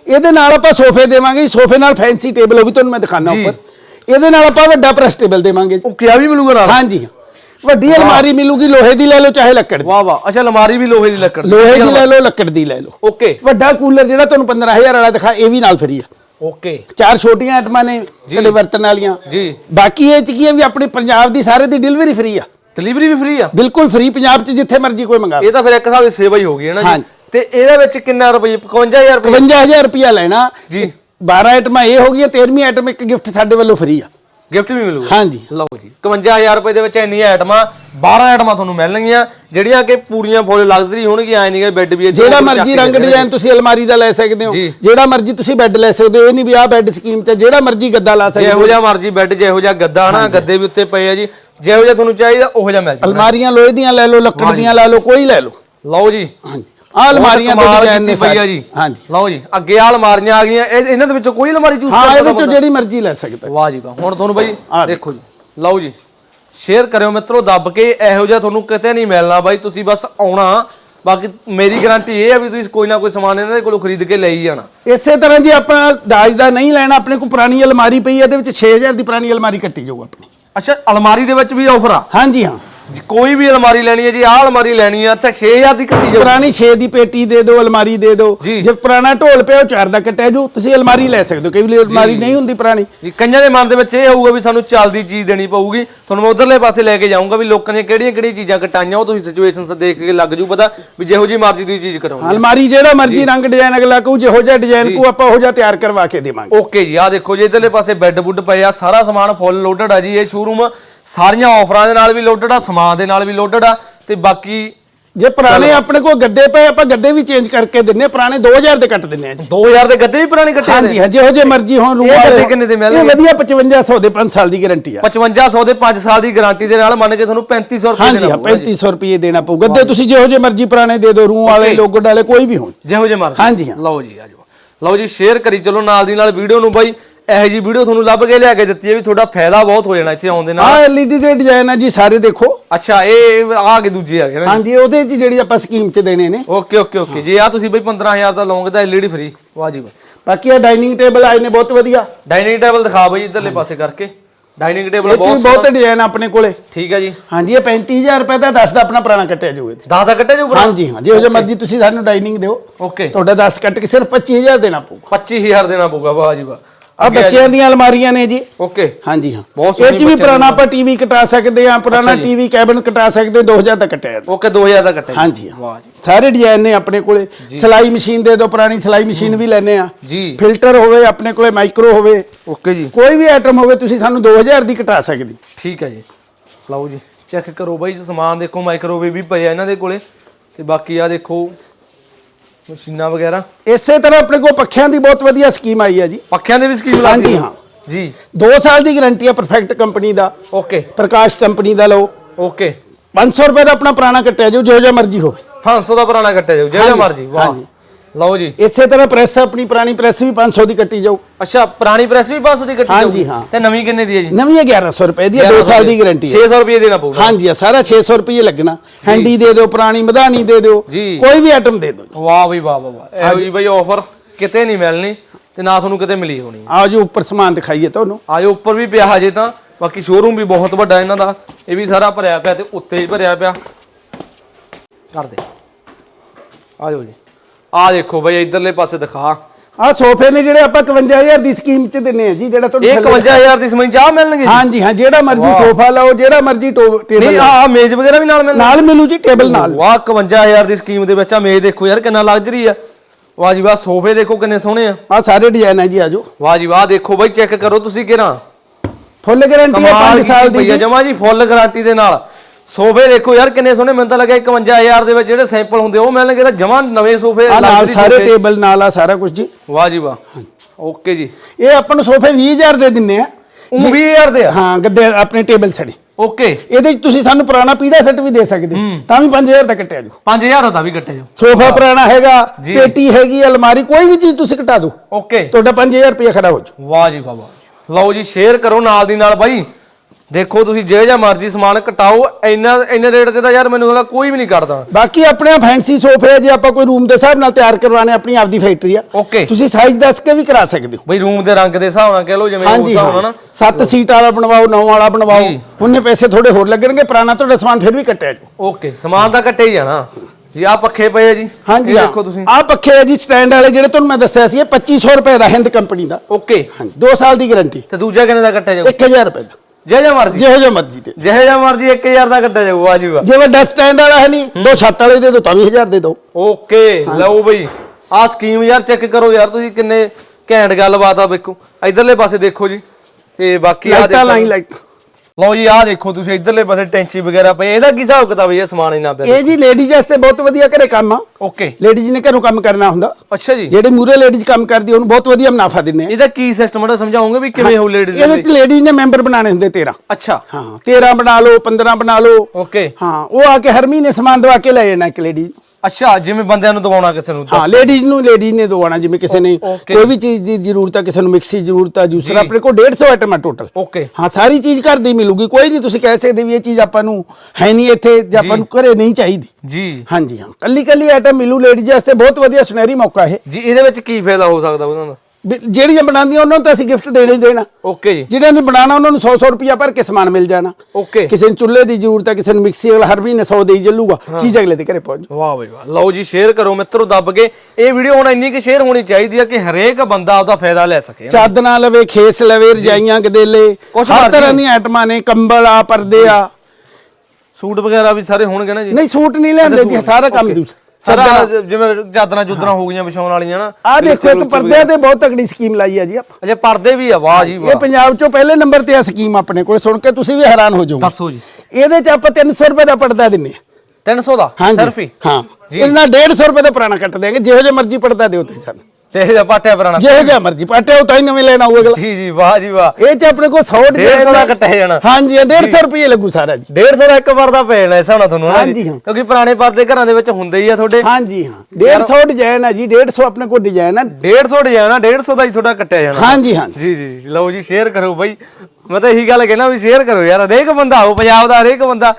S1: ਇਹਦੇ ਨਾਲ ਆਪਾਂ ਸੋਫੇ ਦੇਵਾਂਗੇ ਸੋਫੇ ਨਾਲ ਫੈਂਸੀ ਟੇਬਲ ਉਹ ਵੀ ਤੁਹਾਨੂੰ ਮੈਂ ਦਿਖਾਣਾ। ਉੱਪਰ। ਇਹਦੇ ਨਾਲ ਆਪਾਂ ਵੱਡਾ ਪ੍ਰੈਸ ਟੇਬਲ ਦੇਵਾਂਗੇ।
S2: ਉਹ ਕਿਆ ਵੀ ਮਿਲੂਗਾ ਨਾਲ?
S1: ਹਾਂਜੀ ਵੱਡੀ ਅਲਮਾਰੀ ਮਿਲੂਗੀ ਲੋਹੇ ਦੀ ਲੈ ਲਓ ਚਾਹੇ ਲੱਕੜ ਦੀ।
S2: ਵਾਹ ਵਾਹ। ਅੱਛਾ ਅਲਮਾਰੀ ਵੀ ਲੋਹੇ ਦੀ ਲੱਕੜ ਦੀ।
S1: ਲੋਹੇ ਦੀ ਲੈ ਲਓ ਲੱਕੜ ਦੀ ਲੈ ਲਓ।
S2: ਓਕੇ।
S1: ਵੱਡਾ ਕੂਲਰ ਜਿਹੜਾ ਤੁਹਾਨੂੰ 15000 ਵਾਲਾ ਦਿਖਾ ਇਹ ਵੀ ਨਾਲ ਫਰੀ ਆ।
S2: ਓਕੇ।
S1: ਚਾਰ ਛੋਟੀਆਂ ਆਈਟਮਾਂ ਨੇ ਜਿਹੜੇ ਵਰਤਣ ਵਾਲੀਆਂ।
S2: ਜੀ।
S1: ਬਾਕੀ ਇਹ ਚ ਕੀ ਹੈ ਵੀ ਆਪਣੇ ਪੰਜਾਬ ਦੀ ਸਾਰੇ ਦੀ ਡਿਲੀਵਰੀ ਫਰੀ ਆ।
S2: ਡਿਲੀਵਰੀ ਵੀ ਫ੍ਰੀ ਆ?
S1: ਬਿਲਕੁਲ ਫਰੀ ਪੰਜਾਬ ਚ ਜਿੱਥੇ ਮਰਜ਼ੀ ਕੋਈ ਮੰਗਾ
S2: ਇਹ ਤਾਂ ਫਿਰ ਇੱਕ ਹਿਸਾਬ ਦੀ ਸੇਵਾ ਹੀ ਹੋ ਗਈ ਹੈ ਨਾ। ਜੀ? ਤੇ ਇਹਦੇ ਵਿੱਚ ਕਿੰਨਾ ਰੁਪਏ 51000 ਰੁਪਏ
S1: 51000 ਰੁਪਿਆ ਲੈਣਾ।
S2: ਜੀ।
S1: 12 ਆਈਟਮਾਂ ਇਹ ਹੋ ਗਈਆਂ 13ਵੀਂ ਆਈਟਮ ਇੱਕ ਗਿਫਟ ਸਾਡੇ ਵੱਲੋਂ ਫਰੀ ਆ।
S2: ਗਿਫਟ ਵੀ ਮਿਲੂਗਾ?
S1: ਹਾਂਜੀ।
S2: ਲਓ ਜੀ 51000 ਰੁਪਏ ਦੇ ਵਿੱਚ ਇੰਨੀਆਂ ਆਈਟਮਾਂ 12 ਆਈਟਮਾਂ ਤੁਹਾਨੂੰ ਮਿਲਣਗੀਆਂ ਜਿਹੜੀਆਂ ਕਿ ਪੂਰੀਆਂ ਫੁੱਲ ਲਗਜ਼ਰੀ ਹੋਣਗੀਆਂ ਐ ਨਹੀਂਗਾ ਬੈੱਡ ਵੀ
S1: ਜਿਹੜਾ ਮਰਜ਼ੀ ਰੰਗ ਡਿਜ਼ਾਈਨ ਤੁਸੀਂ ਅਲਮਾਰੀ ਦਾ ਲੈ ਸਕਦੇ ਹੋ। ਜਿਹੜਾ ਮਰਜ਼ੀ ਤੁਸੀਂ ਬੈੱਡ ਲੈ ਸਕਦੇ ਹੋ ਇਹ ਨਹੀਂ ਵੀ ਆਹ ਬੈੱਡ ਸਕੀਮ ਤੇ ਜਿਹੜਾ ਮਰਜ਼ੀ ਗੱਦਾ ਲਾ ਸਕਦੇ ਹੋ।
S2: ਜਿਹੋ ਜਿਹਾ ਮਰਜ਼ੀ ਬੈੱਡ ਜਿਹੋ ਜਿਹਾ ਗੱਦਾ ਹਨਾ ਗੱਦੇ ਵੀ ਉੱਤੇ ਪਏ ਆ ਜੀ ਜਿਹੋ ਜਿਹਾ ਤੁਹਾਨੂੰ ਚਾਹੀਦਾ ਉਹੋ ਜਿਹਾ ਮਿਲ ਜਾਊਗਾ
S1: ਅਲਮਾਰੀਆਂ ਲੋਹੇ ਦੀਆਂ ਲੈ ਲਓ ਲੱਕੜ ਦੀਆਂ ਲੈ ਲਓ ਕੋਈ ਲੈ ਲਓ।
S2: ਲਓ ਜੀ।
S1: ਹਾਂਜੀ। ਆਹ ਅਲਮਾਰੀਆਂ ਦੇ ਡਿਜ਼ਾਈਨ ਨੇ
S2: ਪਈ ਆ ਜੀ।
S1: ਹਾਂਜੀ।
S2: ਲਓ ਜੀ ਅੱਗੇ ਆ ਅਲਮਾਰੀਆਂ ਆ ਗਈਆਂ। ਇਹ- ਇਹਨਾਂ ਦੇ ਵਿੱਚੋਂ ਕੋਈ ਅਲਮਾਰੀ ਚੂਜ਼
S1: ਹਾਂ ਇਹਦੇ
S2: ਸਕਦਾ
S1: ਚੋਂ ਜਿਹੜੀ ਮਰਜ਼ੀ ਲੈ ਸਕਦਾ।
S2: ਵਾਹ ਜੀ ਵਾਹ। ਹੁਣ ਤੁਹਾਨੂੰ ਬਾਈ ਦੇਖੋ। ਜੀ। ਲਓ ਜੀ ਸ਼ੇਅਰ ਕਰਿਓ ਮਿੱਤਰੋ ਦੱਬ ਕੇ ਇਹੋ ਜਿਹਾ ਤੁਹਾਨੂੰ ਕਿਤੇ ਨਹੀਂ ਮਿਲਣਾ ਬਾਈ। ਤੁਸੀਂ ਬਸ ਆਉਣਾ। ਬਾਕੀ ਮੇਰੀ ਗਾਰੰਟੀ ਇਹ ਆ ਵੀ ਤੁਸੀਂ ਕੋਈ ਨਾ ਕੋਈ ਸਮਾਨ ਇਹਨਾਂ ਦੇ ਕੋਲੋਂ ਖਰੀਦ ਕੇ ਲੈ ਹੀ ਜਾਣਾ।
S1: ਇਸੇ ਤਰ੍ਹਾਂ ਜੀ ਆਪਣਾ ਦਾਜ ਦਾ ਨਹੀਂ ਲੈਣਾ ਆਪਣੇ ਕੋਲ ਪੁਰਾਣੀ ਅਲਮਾਰੀ ਪਈ ਹੈ ਇਹਦੇ ਵਿੱਚ 6000 ਦੀ ਪੁਰਾਣੀ ਅਲਮਾਰੀ ਕੱਟੀ ਜਾਊ ਆਪਣੀ।
S2: ਅੱਛਾ ਅਲਮਾਰੀ ਦੇ ਵਿੱਚ ਵੀ ਆਫਰ ਆ?
S1: ਹਾਂਜੀ ਹਾਂ।
S2: ਜੀ, ਕੋਈ ਵੀ ਅਲਮਾਰੀ ਲੈਣੀ ਹੈ ਜੀ ਆਹ ਅਲਮਾਰੀ ਲੈਣੀ ਆ ਤੇ 6000 ਦੀ ਕੱਟੀ ਜਾਊ।
S1: ਪੁਰਾਣੀ 6 ਦੀ ਪੇਟੀ ਦੇ ਦਿਓ ਅਲਮਾਰੀ ਦੇ ਦਿਓ।
S2: ਜੀ।
S1: ਪੁਰਾਣਾ ਢੋਲ ਪਿਆ ਉਹ ਚਾਰ ਦਾ ਕੱਟਿਆ ਜੂ ਤੁਸੀਂ ਅਲਮਾਰੀ ਲੈ ਸਕਦੇ ਹੋ ਕਈ ਵਾਰੀ ਅਲਮਾਰੀ ਨਹੀਂ ਹੁੰਦੀ ਪੁਰਾਣੀ।
S2: ਜੀ ਕਈਆਂ ਦੇ ਮਨ ਦੇ ਵਿੱਚ ਇਹ ਹੋਊਗਾ ਵੀ ਸਾਨੂੰ ਚੱਲਦੀ ਚੀਜ਼ ਦੇਣੀ ਪਊਗੀ। ਤੁਹਾਨੂੰ ਮੈਂ ਉਧਰਲੇ ਪਾਸੇ ਲੈ ਕੇ ਜਾਊਂਗਾ ਵੀ ਲੋਕਾਂ ਦੀਆਂ ਕਿਹੜੀਆਂ ਕਿਹੜੀਆਂ ਚੀਜ਼ਾਂ ਕਟਾਈਆਂ ਉਹ ਤੁਸੀਂ ਸਿਚੁਏਸ਼ਨਸ ਦੇਖ ਕੇ ਲੱਗ ਜੂ ਪਤਾ ਵੀ ਜਿਹੋ ਜੀ ਮਰਜ਼ੀ ਦੀ ਚੀਜ਼ ਕਰੋ
S1: ਅਲਮਾਰੀ ਜਿਹੜਾ ਮਰਜ਼ੀ ਰੰਗ ਡਿਜ਼ਾਈਨ ਅਗਲਾ ਕਹੂ ਜਿਹੋ ਜਿਹਾ ਡਿਜ਼ਾਈਨ ਕੋ ਆਪਾਂ ਉਹ ਜਿਹਾ ਤਿਆਰ ਕਰਵਾ ਕੇ ਦੇਵਾਂਗੇ।
S2: ਓਕੇ ਜੀ ਆ ਦੇਖੋ ਜੀ ਇਧਰਲੇ ਪਾਸੇ ਬੈੱਡ ਬੁੱਡ ਪਏ ਆ ਸਾਰਾ ਸਮਾਨ ਫੁੱਲ ਲੋਡਡ ਆ ਜੀ ਇਹ ਸ਼ੋਰੂਮ ਸਾਰੀਆਂ ਆਫਰਾਂ ਦੇ ਨਾਲ ਵੀ ਲੋਡਡ ਆ ਸਮਾਨ ਦੇ ਨਾਲ ਵੀ ਲੋਡਡ ਆ ਤੇ ਬਾਕੀ
S1: ਜੇ ਪੁਰਾਣੇ ਆਪਣੇ ਕੋਲ ਗੱਦੇ ਪਏ ਆਪਾਂ ਗੱਦੇ ਵੀ ਚੇਂਜ ਕਰਕੇ ਦਿੰਨੇ ਪੁਰਾਣੇ 2000 ਦੇ ਕੱਟ ਦਿੰਨੇ ਆ ਜੀ।
S2: 2000 ਦੇ ਗੱਦੇ ਵੀ ਪੁਰਾਣੇ ਕੱਟੇ
S1: ਹਾਂਜੀ ਹਾਂ ਜਿਹੋ ਜੇ ਮਰਜ਼ੀ ਹੋਣ ਰੂਮ
S2: ਇਹ ਗੱਦੇ। ਕਿੰਨੇ ਦੇ
S1: ਇਹ
S2: ਮਿਲਣਗੇ?
S1: ਵਧੀਆ 5500 ਦੇ 5 ਸਾਲ ਦੀ ਗਾਰੰਟੀ ਆ।
S2: 5500 ਦੇ 5 ਸਾਲ ਦੀ ਗਾਰੰਟੀ ਦੇ ਨਾਲ ਮੰਨ ਕੇ ਤੁਹਾਨੂੰ 3500 ਰੁਪਏ
S1: ਹਾਂਜੀ
S2: ਦੇਣਾ ਪਊਗਾ ਜੀ।
S1: 3500 ਰੁਪਏ ਦੇਣਾ ਪਊ ਗੱਦੇ ਤੁਸੀਂ ਜਿਹੋ ਜੇ ਮਰਜ਼ੀ ਪੁਰਾਣੇ ਦੇ ਦਿਓ ਰੂਮ ਵਾਲੇ ਲੋਗੋ ਵਾਲੇ ਕੋਈ ਵੀ ਹੋਣ।
S2: ਜਿਹੋ ਜੇ ਮਰਜ਼ੀ।
S1: ਹਾਂਜੀ ਹਾਂ।
S2: ਲਓ ਜੀ ਆਜੋ ਲਓ ਜੀ ਸ਼ੇਅਰ ਕਰੀ। ਚਲੋ ਨਾਲ ਦੀ ਨਾਲ ਵੀਡੀਓ ਨੂੰ ਬਾਈ ਇਹੋ ਜੀ ਵੀਡੀਓ ਤੁਹਾਨੂੰ ਲੱਭ ਕੇ ਲਿਆ ਕੇ ਦਿੱਤੀ ਹੈ ਵੀ ਤੁਹਾਡਾ ਫਾਇਦਾ ਬਹੁਤ ਹੋ ਜਾਣਾ ਇੱਥੇ ਆਉਣ ਦੇ ਨਾਲ।
S1: ਆਹ LED ਦੇ ਡਿਜ਼ਾਈਨ ਆ ਜੀ ਸਾਰੇ ਦੇਖੋ।
S2: ਅੱਛਾ ਇਹ ਆ ਕੇ ਦੂਜੇ ਆ ਗਏ ਨਾ
S1: ਹਾਂਜੀ ਉਹਦੇ 'ਚ ਜਿਹੜੀ ਆਪਾਂ ਸਕੀਮ 'ਚ ਦੇਣੇ ਨੇ।
S2: ਓਕੇ ਓਕੇ ਓਕੇ ਜੇ ਆ ਤੁਸੀਂ ਬਈ 15000 ਦਾ ਲਓਗੇ ਤਾਂ LED ਫ੍ਰੀ ਵਾਹ ਜੀ ਵਾਹ।
S1: ਬਾਕੀ ਇਹ ਡਾਈਨਿੰਗ ਟੇਬਲ ਆਏ ਨੇ ਬਹੁਤ ਵਧੀਆ।
S2: ਡਾਈਨਿੰਗ ਟੇਬਲ ਦਿਖਾ ਬਈ ਇਧਰਲੇ ਪਾਸੇ ਕਰਕੇ। ਡਾਈਨਿੰਗ ਟੇਬਲ
S1: ਇਹ 'ਚ ਵੀ
S2: ਬਹੁਤ
S1: ਬਹੁਤ ਡਿਜ਼ਾਈਨ ਆਪਣੇ ਕੋਲੇ।
S2: ਠੀਕ ਹੈ ਜੀ।
S1: ਹਾਂਜੀ ਇਹ 35000 ਰੁਪਏ ਦਾ 10 ਦਾ ਆਪਣਾ ਪੁਰਾਣਾ ਕੱਟਿਆ ਜਾਊ ਇਹਦੇ 'ਚ।
S2: 10 ਦਾ ਕੱਟੇ ਜੋ ਬਰਾ
S1: ਹਾਂਜੀ ਹਾਂ ਜਿਹੋ ਜਿਹਾ ਮਰਜ਼ੀ ਤੁਸੀਂ ਸਾਨੂੰ ਡਾਈਨਿੰਗ ਦਿਓ।
S2: ਓਕੇ
S1: ਤੁਹਾਡਾ 10 ਕੱਟ ਕੇ ਸਿਰਫ 25000 ਦੇਣਾ ਪਊਗਾ।
S2: 25000 ਦੇਣਾ ਪਊਗਾ ਵਾਹ ਜੀ ਵਾਹ।
S1: ਆ ਬੱਚਿਆਂ ਦੀਆਂ ਅਲਮਾਰੀਆਂ ਨੇ ਜੀ।
S2: ਓਕੇ।
S1: ਹਾਂਜੀ ਹਾਂ।
S2: ਬਹੁਤ
S1: ਇਹ 'ਚ
S2: ਸੋਹਣੀ
S1: ਵੀ
S2: ਬੱਚਿਆਂ
S1: ਪੁਰਾਣਾ ਆਪਾਂ ਟੀਵੀ ਕਟਾ ਸਕਦੇ ਆ ਪੁਰਾਣਾ
S2: ਅੱਛਾ ਜੀ।
S1: ਟੀਵੀ ਕੈਬਨ ਕਟਾ ਸਕਦੇ 2000 ਦਾ ਕੱਟਿਆ।
S2: ਓਕੇ 2000 ਦਾ ਕੱਟੇ
S1: ਹਾਂਜੀ ਹਾਂ।
S2: ਵਾਹ ਜੀ।
S1: ਸਾਰੇ ਡਿਜ਼ਾਈਨ ਨੇ ਆਪਣੇ ਕੋਲੇ। ਸਿਲਾਈ ਮਸ਼ੀਨ ਦੇ ਦਿਓ ਪੁਰਾਣੀ ਸਿਲਾਈ ਮਸ਼ੀਨ ਵੀ ਲੈਨੇ ਆ
S2: ਜੀ।
S1: ਫਿਲਟਰ ਹੋਵੇ ਆਪਣੇ ਕੋਲੇ ਮਾਈਕਰੋ ਹੋਵੇ।
S2: ਓਕੇ ਜੀ।
S1: ਕੋਈ ਵੀ ਆਈਟਮ ਹੋਵੇ ਤੁਸੀਂ ਸਾਨੂੰ 2000 ਦੀ ਕਟਾ ਸਕਦੇ।
S2: ਠੀਕ ਹੈ ਜੀ। ਲਓ ਜੀ ਚੈੱਕ ਕਰੋ ਬਾਈ ਸਮਾਨ ਦੇਖੋ ਮਾਈਕ੍ਰੋਵੇਵ ਵੀ ਪਏ ਆ ਇਹਨਾਂ ਦੇ ਕੋਲੇ। ਤੇ ਬਾਕੀ ਆ ਦੇਖੋ ਮਸ਼ੀਨਾਂ ਵਗੈਰਾ?
S1: ਇਸੇ ਤਰ੍ਹਾਂ ਆਪਣੇ ਕੋਲ ਪੱਖਿਆਂ ਦੀ ਬਹੁਤ ਵਧੀਆ ਸਕੀਮ ਆਈ ਹੈ ਜੀ।
S2: ਪੱਖਿਆਂ ਦੇ ਵੀ ਸਕੀਮ
S1: ਹਾਂਜੀ,
S2: ਲੱਗਦੀ
S1: ਹਾਂ।
S2: ਜੀ।
S1: 2 ਸਾਲ ਦੀ ਗਾਰੰਟੀ ਹੈ ਪਰਫੈਕਟ ਕੰਪਨੀ ਦਾ।
S2: ਓਕੇ।
S1: ਪ੍ਰਕਾਸ਼ ਕੰਪਨੀ ਦਾ ਲਓ।
S2: ਓਕੇ।
S1: 500 ਰੁਪਏ ਦਾ ਆਪਣਾ ਪੁਰਾਣਾ ਕੱਟਿਆ ਜੋ ਜਿਹੋ ਜਿਹਾ ਮਰਜ਼ੀ ਹੋਵੇ।
S2: 500 ਦਾ ਪੁਰਾਣਾ ਕੱਟਿਆ ਜਾਊ ਜਿਹੜਾ
S1: ਹਾਂਜੀ,
S2: ਮਰਜ਼ੀ। ਵਾਹ।
S1: ਹਾਂਜੀ।
S2: ਲਓ ਜੀ।
S1: ਇਸੇ ਤਰ੍ਹਾਂ ਪ੍ਰੈਸ ਆਪਣੀ ਪੁਰਾਣੀ ਪ੍ਰੈਸ ਵੀ 500 ਦੀ ਕੱਟੀ ਜਾਊ।
S2: ਅੱਛਾ ਪੁਰਾਣੀ ਪ੍ਰੈਸ ਵੀ 500 ਦੀ ਕੱਟੀ
S1: ਹਾਂਜੀ,
S2: ਜਾਊ
S1: ਹਾਂ।
S2: ਤੇ ਨਵੀਂ ਕਿੰਨੇ ਦੀ ਹੈ ਜੀ?
S1: ਨਵੀਂ ਹੈ 1100 ਰੁਪਏ ਦੀ 2 ਸਾਲ ਦੀ ਗਾਰੰਟੀ ਹੈ।
S2: 600 ਰੁਪਏ ਦੇਣਾ ਪਊਗਾ।
S1: ਹਾਂਜੀ ਸਾਰਾ 600 ਰੁਪਏ ਲੱਗਣਾ। ਹੈਂਡੀ ਦੇ ਦਿਓ ਪੁਰਾਣੀ ਮਧਾਣੀ ਦੇ ਦਿਓ
S2: ਜੀ।
S1: ਕੋਈ ਵੀ ਆਈਟਮ ਦੇ ਦਿਓ
S2: ਵਾਹ ਬਈ ਵਾਹ ਵਾਹ ਵਾਹ। ਇਹੋ ਜੀ ਬਈ ਆਫਰ ਕਿਤੇ ਨਹੀਂ ਮਿਲਣੀ ਤੇ ਨਾ ਤੁਹਾਨੂੰ ਕਿਤੇ ਮਿਲੀ ਹੋਣੀ।
S1: ਆਓ ਜੀ ਉੱਪਰ ਸਮਾਨ ਦਿਖਾਈਏ ਤੁਹਾਨੂੰ
S2: ਆਜੋ ਉੱਪਰ ਵੀ ਪਿਆ ਹਜੇ ਤਾਂ। ਬਾਕੀ ਸ਼ੋਰੂਮ ਵੀ ਬਹੁਤ ਵੱਡਾ ਇਹਨਾਂ ਦਾ। ਇਹ ਵੀ ਸਾਰਾ ਭਰਿਆ ਪਿਆ ਤੇ ਉੱਤੇ ਵੀ ਭਰਿਆ ਪਿਆ। ਕਰ ਦੇ। ਆਜੋ ਜੀ। ਆ ਦੇਖੋ ਬਈ ਇਧਰਲੇ ਪਾਸੇ ਦਿਖਾ।
S1: ਆਹ ਸੋਫੇ ਨੇ ਜਿਹੜੇ ਆਪਾਂ 51000 ਦੀ ਸਕੀਮ 'ਚ ਦਿੰਨੇ ਆ ਜੀ ਜਿਹੜਾ ਤੁਹਾਨੂੰ
S2: ਇਹ
S1: ਥੱਲੇ-
S2: 51000 ਦੀ ਸਮਝ ਚਾਹ ਮਿਲਣਗੇ
S1: ਹਾਂਜੀ ਹਾਂ ਜਿਹੜਾ ਮਰਜ਼ੀ ਸੋਫਾ ਲਓ ਜਿਹੜਾ ਮਰਜ਼ੀ ਟੇਬਲ
S2: ਨਹੀਂ ਆ ਮੇਜ਼ ਵਗੈਰਾ ਵੀ ਨਾਲ ਮਿਲਣਗੇ।
S1: ਨਾਲ ਮਿਲੂ ਜੀ ਟੇਬਲ ਨਾਲ।
S2: ਵਾਹ 51000 ਦੀ ਸਕੀਮ ਦੇ ਵਿੱਚ ਆ ਮੇਜ਼ ਦੇਖੋ ਯਾਰ ਕਿੰਨਾ ਲਗਜ਼ਰੀ ਆ। ਵਾਹ ਜੀ ਵਾਹ ਸੋਫੇ ਦੇਖੋ ਕਿੰਨੇ ਸੋਹਣੇ ਆ।
S1: ਆ ਸਾਰੇ ਡਿਜ਼ਾਈਨ ਹੈ ਜੀ ਆਜੋ
S2: ਵਾਹ ਜੀ ਵਾਹ ਦੇਖੋ ਬਾਈ ਚੈੱਕ ਕਰੋ ਤੁਸੀਂ ਕਿਹੜਾ।
S1: ਫੁੱਲ ਗਾਰੰਟੀ ਹੈ 5 ਸਾਲ ਦੀ ਜੀ।
S2: ਜਮਾ ਜੀ ਫੁੱਲ ਗਾਰੰਟੀ ਦੇ ਨਾਲ। ਸੋਫੇ ਦੇਖੋ ਯਾਰ ਕਿੰਨੇ ਸੋਹਣੇ ਮੈਨੂੰ ਤਾਂ ਲੱਗਿਆ 51000 ਦੇ ਵਿੱਚ ਜਿਹੜੇ ਸੈਂਪਲ ਹੁੰਦੇ ਉਹ ਮਿਲਣਗੇ ਤਾਂ ਜਮਾ ਨਵੇਂ ਸੋਫੇ
S1: ਆ ਨਾਲ ਸਾਰੇ। ਟੇਬਲ ਨਾਲ ਆ ਸਾਰਾ ਕੁਝ ਜੀ।
S2: ਵਾਹ ਜੀ ਵਾਹ। ਓਕੇ ਜੀ।
S1: ਇਹ ਆਪਾਂ ਨੂੰ ਸੋਫੇ 20000 ਦੇ ਦਿੰਨੇ ਆ।
S2: ਉਹ 20000 ਦੇ ਆ?
S1: ਹਾਂ ਗੱਦੇ ਆਪਣੇ ਟੇਬਲ ਸੜੇ।
S2: ਓਕੇ।
S1: ਇਹਦੇ 'ਚ ਤੁਸੀਂ ਸਾਨੂੰ ਪੁਰਾਣਾ ਪੀੜਾ ਸੈੱਟ ਵੀ ਦੇ ਸਕਦੇ ਤਾਂ ਵੀ 5000 ਦਾ ਕੱਟਿਆ ਜੋ
S2: 5000 ਦਾ ਵੀ ਕੱਟੇ ਜੋ
S1: ਸੋਫਾ ਪੁਰਾਣਾ ਹੈਗਾ। ਪੇਟੀ ਹੈਗੀ ਅਲਮਾਰੀ ਕੋਈ ਵੀ ਚੀਜ਼ ਤੁਸੀਂ ਕਟਾ ਦਿਓ।
S2: ਓਕੇ।
S1: ਤੁਹਾਡਾ 5000 ਰੁਪਏ ਖੜਾ ਹੋ ਜੂ
S2: ਵਾਹ ਜੀ ਵਾਹ ਵਾਹ। ਲਓ ਜੀ ਸ਼ੇਅਰ ਕਰੋ ਨਾਲ ਦੀ ਨਾਲ ਬਾਈ। ਦੇਖੋ ਤੁਸੀਂ ਜੇ ਜਾਂ ਮਰਜ਼ੀ ਸਮਾਨ ਕਟਾਓ ਇੰਨਾ ਇੰਨੇ ਰੇਟ ਤੇ ਤਾਂ ਯਾਰ ਮੈਨੂੰ ਲੱਗਦਾ ਕੋਈ ਵੀ ਨਹੀਂ ਕਰਦਾ
S1: ਬਾਕੀ ਆਪਣੇ ਫੈਂਸੀ ਸੋਫੇ ਜੇ ਆਪਾਂ ਕੋਈ ਰੂਮ ਦੇ ਹਿਸਾਬ ਨਾਲ ਤਿਆਰ ਕਰਵਾਣੇ ਆਪਣੀ ਆਪਦੀ ਫੈਕਟਰੀ ਆ ਤੁਸੀਂ ਸਾਈਜ਼ ਦੱਸ ਕੇ ਵੀ ਕਰਾ ਸਕਦੇ ਹੋ।
S2: ਬਈ ਰੂਮ ਦੇ ਰੰਗ ਦੇ ਹਿਸਾਬ ਨਾਲ ਕਹਿ ਲਓ ਜਿਵੇਂ ਉਸ
S1: ਹਾਂਜੀ
S2: ਹਿਸਾਬ ਨਾਲ
S1: ਹਾਂ
S2: ਨਾ।
S1: 7 ਸੀਟ ਵਾਲਾ ਬਣਵਾਓ 9 ਵਾਲਾ ਬਣਵਾਓ
S2: ਜੀ।
S1: ਉਹਨੇ ਪੈਸੇ ਥੋੜੇ ਹੋਰ ਲੱਗਣਗੇ ਪੁਰਾਣਾ ਤੁਹਾਡਾ ਸਮਾਨ ਫਿਰ ਵੀ ਕੱਟਿਆ ਜੋ
S2: ਓਕੇ ਸਮਾਨ ਤਾਂ ਕੱਟੇ ਹੀ ਜਾਣਾ ਜੀ ਆ ਪੱਖੇ ਪਏ ਆ ਜੀ।
S1: ਹਾਂਜੀ
S2: ਇਹ। ਦੇਖੋ ਤੁਸੀਂ।
S1: ਆਹ ਪੱਖੇ ਆ ਜੀ ਸਟੈਂਡ ਵਾਲੇ ਜਿਹੜੇ ਤੁਹਾਨੂੰ ਮੈਂ ਦੱਸਿਆ ਸੀ ਇਹ 2500 ਰੁਪਏ ਦਾ ਹਿੰਦ ਕੰਪਨੀ ਦਾ।
S2: ਓਕੇ
S1: ਹਾਂਜੀ 2 ਸਾਲ ਦੀ ਗਾਰੰਟੀ
S2: ਤੇ ਦੂਜਾ ਕਿੰਨੇ ਦਾ ਕੱਟਿਆ ਜਾਊ?
S1: 1000 ਰੁਪਏ ਦਾ।
S2: ਜੇ ਜਾਂ ਮਰਜ਼ੀ।
S1: ਜਿਹੋ ਜਿਹਾ ਮਰਜ਼ੀ ਦੇ।
S2: ਜਿਹੇ ਜਾਂ ਮਰਜ਼ੀ 1000 ਦਾ ਕੱਟਿਆ ਜਾਊ ਵਾਹ ਜੀ ਵਾਹ
S1: ਜੇ ਵੱਡਾ ਸਟੈਂਡ ਵਾਲਾ ਹੈ ਨਹੀਂ ਦੋ ਛੱਤ ਵਾਲੇ ਦੇ ਦੋ ਤਾਂ ਵੀ 1000 ਦੇ ਦੋ।
S2: ਓਕੇ ਲਓ ਬਈ। ਆ ਸਕੀਮ ਯਾਰ ਚੈੱਕ ਕਰੋ ਯਾਰ ਤੁਸੀਂ ਕਿੰਨੇ ਘੈਂਟ ਗੱਲਬਾਤ ਆ ਵੇਖੋ। ਇਧਰਲੇ ਪਾਸੇ ਦੇਖੋ ਜੀ। ਤੇ ਬਾਕੀ ਆ
S1: ਲਾਈਟਾਂ ਲਾਈਨ
S2: ਦੇਖੋ।
S1: ਲਾਈਟ
S2: ਲਓ ਜੀ ਆ ਦੇਖੋ ਤੁਸੀਂ ਇਧਰਲੇ ਪਾਸੇ ਟੈਂਚੀ ਵਗੈਰਾ ਪਈ ਇਹਦਾ ਕੀ ਹਿਸਾਬ ਕਿਤਾਬ ਇਹ ਸਮਾਨ ਇੰਨਾ ਪਿਆ
S1: ਇਹ ਜੀ ਲੇਡੀਜ਼ ਵਾਸਤੇ ਬਹੁਤ ਵਧੀਆ ਘਰੇ ਕੰਮ ਆ।
S2: ਓਕੇ
S1: ਲੇਡੀਜ਼ ਨੇ ਘਰੋਂ ਕੰਮ ਕਰਨਾ ਹੁੰਦਾ
S2: ਅੱਛਾ ਜੀ।
S1: ਜਿਹੜੇ ਮੂਰੇ ਲੇਡੀਜ਼ ਕੰਮ ਕਰਦੀ ਉਹਨੂੰ ਬਹੁਤ ਵਧੀਆ ਮੁਨਾਫਾ ਦਿੰਨੇ ਆ।
S2: ਇਹਦਾ ਕੀ ਸਿਸਟਮ ਹੈ ਸਮਝਾਉਂਗੇ ਵੀ ਕਿਵੇਂ ਹੋ ਲੇਡੀਜ਼
S1: ਇਹਦੇ ਚ ਲੇਡੀਜ਼ ਨੇ ਮੈਂਬਰ ਬਣਾਣੇ ਹੁੰਦੇ 13
S2: ਅੱਛਾ।
S1: ਹਾਂ 13 ਬਣਾ ਲਓ 15 ਬਣਾ ਲਓ।
S2: ਓਕੇ
S1: ਹਾਂ ਉਹ ਆ ਕੇ ਹਰ ਮਹੀਨੇ ਸਮਾਨ ਦਵਾ ਕੇ ਲੈ ਜਾਣਾ ਇੱਕ ਲੇਡੀ
S2: ਅੱਛਾ ਜਿਵੇਂ ਬੰਦਿਆਂ ਨੂੰ ਦਵਾਉਣਾ ਕਿਸੇ ਨੂੰ
S1: ਹਾਂ ਲੇਡੀਜ਼ ਨੂੰ ਲੇਡੀਜ਼ ਨੇ ਦਵਾਉਣਾ ਜਿਵੇਂ ਕਿਸੇ ਨੇ। ਕੋਈ ਵੀ ਚੀਜ਼ ਦੀ ਜ਼ਰੂਰਤ ਆ ਕਿਸੇ ਨੂੰ ਮਿਕਸੀ ਜ਼ਰੂਰਤ ਆ ਜੂਸਰ ਆਪਣੇ ਕੋਲ 150 ਆਈਟਮ ਆ ਟੋਟਲ
S2: ਓਕੇ।
S1: ਹਾਂ ਸਾਰੀ ਚੀਜ਼ ਘਰ ਦੀ ਮਿਲੂਗੀ ਕੋਈ ਨਹੀਂ ਤੁਸੀਂ ਕਹਿ ਸਕਦੇ ਵੀ ਇਹ ਚੀਜ਼ ਆਪਾਂ ਨੂੰ ਹੈ ਨਹੀਂ ਇੱਥੇ ਜਾਂ ਆਪਾਂ ਨੂੰ ਘਰੇ ਨਹੀਂ ਚਾਹੀਦੀ।
S2: ਜੀ।
S1: ਹਾਂਜੀ ਹਾਂ। ਕੱਲੀ ਕੱਲੀ ਆਈਟਮ ਮਿਲੂ ਲੇਡੀਜ਼ ਵਾਸਤੇ ਬਹੁਤ ਵਧੀਆ ਸੁਨਹਿਰੀ ਮੌਕਾ ਇਹ।
S2: ਜੀ ਇਹਦੇ ਵਿੱਚ ਕੀ ਫਾਇਦਾ ਹੋ ਸਕਦਾ ਉਹਨਾਂ ਦਾ?
S1: ਜਿਹੜੀਆਂ ਬਣਾਉਂਦੀਆਂ ਉਹਨਾਂ ਨੂੰ ਤਾਂ ਅਸੀਂ ਗਿਫਟ ਦੇਣਾ ਹੀ ਦੇਣਾ।
S2: ਓਕੇ ਜੀ।
S1: ਜਿਹੜਿਆਂ ਨੇ ਬਣਾਉਣਾ ਉਹਨਾਂ ਨੂੰ 100 100 ਰੁਪਿਆ ਭਰ ਕੇ ਸਮਾਨ ਮਿਲ ਜਾਣਾ।
S2: ਓਕੇ
S1: ਕਿਸੇ ਨੂੰ ਚੁੱਲ੍ਹੇ ਦੀ ਜ਼ਰੂਰਤ ਹੈ ਕਿਸੇ ਨੂੰ ਮਿਕਸੀ ਅਗਲਾ ਹਰ ਮਹੀਨੇ 100 ਦੇਈ ਚੱਲੂਗਾ ਚੀਜ਼ ਅਗਲੇ ਦੇ ਘਰੇ ਪਹੁੰਚ।
S2: ਵਾਹ ਬਈ ਵਾਹ। ਲਓ ਜੀ ਸ਼ੇਅਰ ਕਰੋ ਮਿੱਤਰੋ ਦੱਬ ਕੇ। ਇਹ ਵੀਡੀਓ ਹੁਣ ਇੰਨੀ ਕਿ ਸ਼ੇਅਰ ਹੋਣੀ ਚਾਹੀਦੀ ਹੈ ਕਿ ਹਰੇਕ ਬੰਦਾ ਆਪਦਾ ਫਾਇਦਾ ਲੈ ਸਕੇ।
S1: ਚਾਦਰਾਂ ਲਵੇ ਖੇਸ ਲਵੇ ਰਜਾਈਆਂ ਗਦੇਲੇ। ਹਰ ਤਰ੍ਹਾਂ ਦੀਆਂ ਆਈਟਮਾਂ ਨੇ ਕੰਬਲ ਆ ਪਰਦੇ ਆ।
S2: ਸੂਟ ਵਗੈਰਾ ਵੀ ਸਾਰੇ ਹੋਣਗੇ ਨਾ ਜੀ?
S1: ਨਹੀਂ ਸੂਟ ਨਹੀਂ ਲੈਂਦੇ ਜੀ ਸਾਰਾ ਕੰਮ
S2: ਓਕੇ। ਸਾਰਾ ਜਿਵੇਂ ਚਾਦਰਾਂ ਚੁਦਰਾਂ ਹੋ। ਗਈਆਂ ਵਿਛਾਉਣ ਵਾਲੀਆਂ ਨਾ
S1: ਆ ਦੇਖੋ ਇੱਕ ਪਰਦਿਆਂ ਤੇ ਬਹੁਤ ਤਕੜੀ ਸਕੀਮ ਲਾਈ ਆ ਜੀ ਆਪਾਂ।
S2: ਅਜੇ ਪਰਦੇ ਵੀ ਆ ਵਾਹ ਜੀ
S1: ਇਹ
S2: ਵਾਹ।
S1: ਪੰਜਾਬ ਚੋਂ ਪਹਿਲੇ ਨੰਬਰ ਤੇ ਆ ਸਕੀਮ ਆਪਣੇ ਕੋਲ ਸੁਣ ਕੇ ਤੁਸੀਂ ਵੀ ਹੈਰਾਨ ਹੋ ਜਾਓਗੇ।
S2: ਦੱਸੋ ਜੀ।
S1: ਇਹਦੇ ਚ ਆਪਾਂ 300 ਰੁਪਏ ਦਾ ਪਰਦਾ ਦਿੰਨੇ ਆ।
S2: 300 ਦਾ? ਸਿਰਫ ਹੀ
S1: ਹਾਂ।
S2: ਜੀ।
S1: ਇਹਦੇ ਨਾਲ 150 ਰੁਪਏ ਦਾ ਪੁਰਾਣਾ ਕੱਟ ਦੇਾਂਗੇ ਜਿਹੋ ਜਿਹਾ ਮਰਜ਼ੀ ਪਰਦਾ ਦਿਓ ਤੁਸੀਂ ਸਾਨੂੰ।
S2: ਤੇ ਇਹ ਪਾਟਿਆ ਪੁਰਾਣਾ
S1: ਜਿਹੋ ਜਿਹਾ ਮਰਜ਼ੀ ਪਾਟੇ ਉਹ ਤਾਂ ਹੀ ਨਵੇਂ ਲੈਣਾ ਅਗਲਾ।
S2: ਜੀ ਜੀ ਵਾਹ ਜੀ ਵਾਹ।
S1: ਇਹ ਚ ਆਪਣੇ ਕੋਲ 100
S2: 150
S1: ਡਿਜ਼ਾਈਨ
S2: ਦਾ ਕੱਟਿਆ ਜਾਣਾ।
S1: ਹਾਂਜੀ 150 ਰੁਪਏ ਲੱਗੂ ਸਾਰਾ ਜੀ।
S2: 150 ਦਾ ਇੱਕ ਵਾਰ ਦਾ ਪੈ ਜਾਣਾ ਇਸ ਤੁਹਾਨੂੰ
S1: ਹਾਂਜੀ, ਹਾਂ।
S2: ਕਿਉਂਕਿ ਪੁਰਾਣੇ ਪਰਦੇ ਘਰਾਂ ਦੇ ਵਿੱਚ ਹੁੰਦੇ ਹੀ ਆ ਤੁਹਾਡੇ।
S1: ਹਾਂਜੀ ਹਾਂ। 150 ਡਿਜ਼ਾਈਨ ਹੈ ਜੀ 150 ਆਪਣੇ ਕੋਲ ਡਿਜ਼ਾਈਨ ਹੈ।
S2: 150 ਡਿਜ਼ਾਈਨ ਆ 150 ਦਾ ਹੀ ਤੁਹਾਡਾ ਕੱਟਿਆ ਜਾਣਾ।
S1: ਹਾਂਜੀ ਹਾਂਜੀ
S2: ਜੀ ਜੀ ਜੀ, ਲਓ ਜੀ ਸ਼ੇਅਰ ਕਰੋ ਬਾਈ। ਮੈਂ ਤਾਂ ਇਹੀ ਗੱਲ ਕਹਿਣਾ ਵੀ ਸ਼ੇਅਰ ਕਰੋ ਯਾਰ ਹਰੇਕ ਬੰਦਾ ਹੋ ਪੰਜਾਬ ਦਾ ਹਰੇਕ ਬੰਦਾ।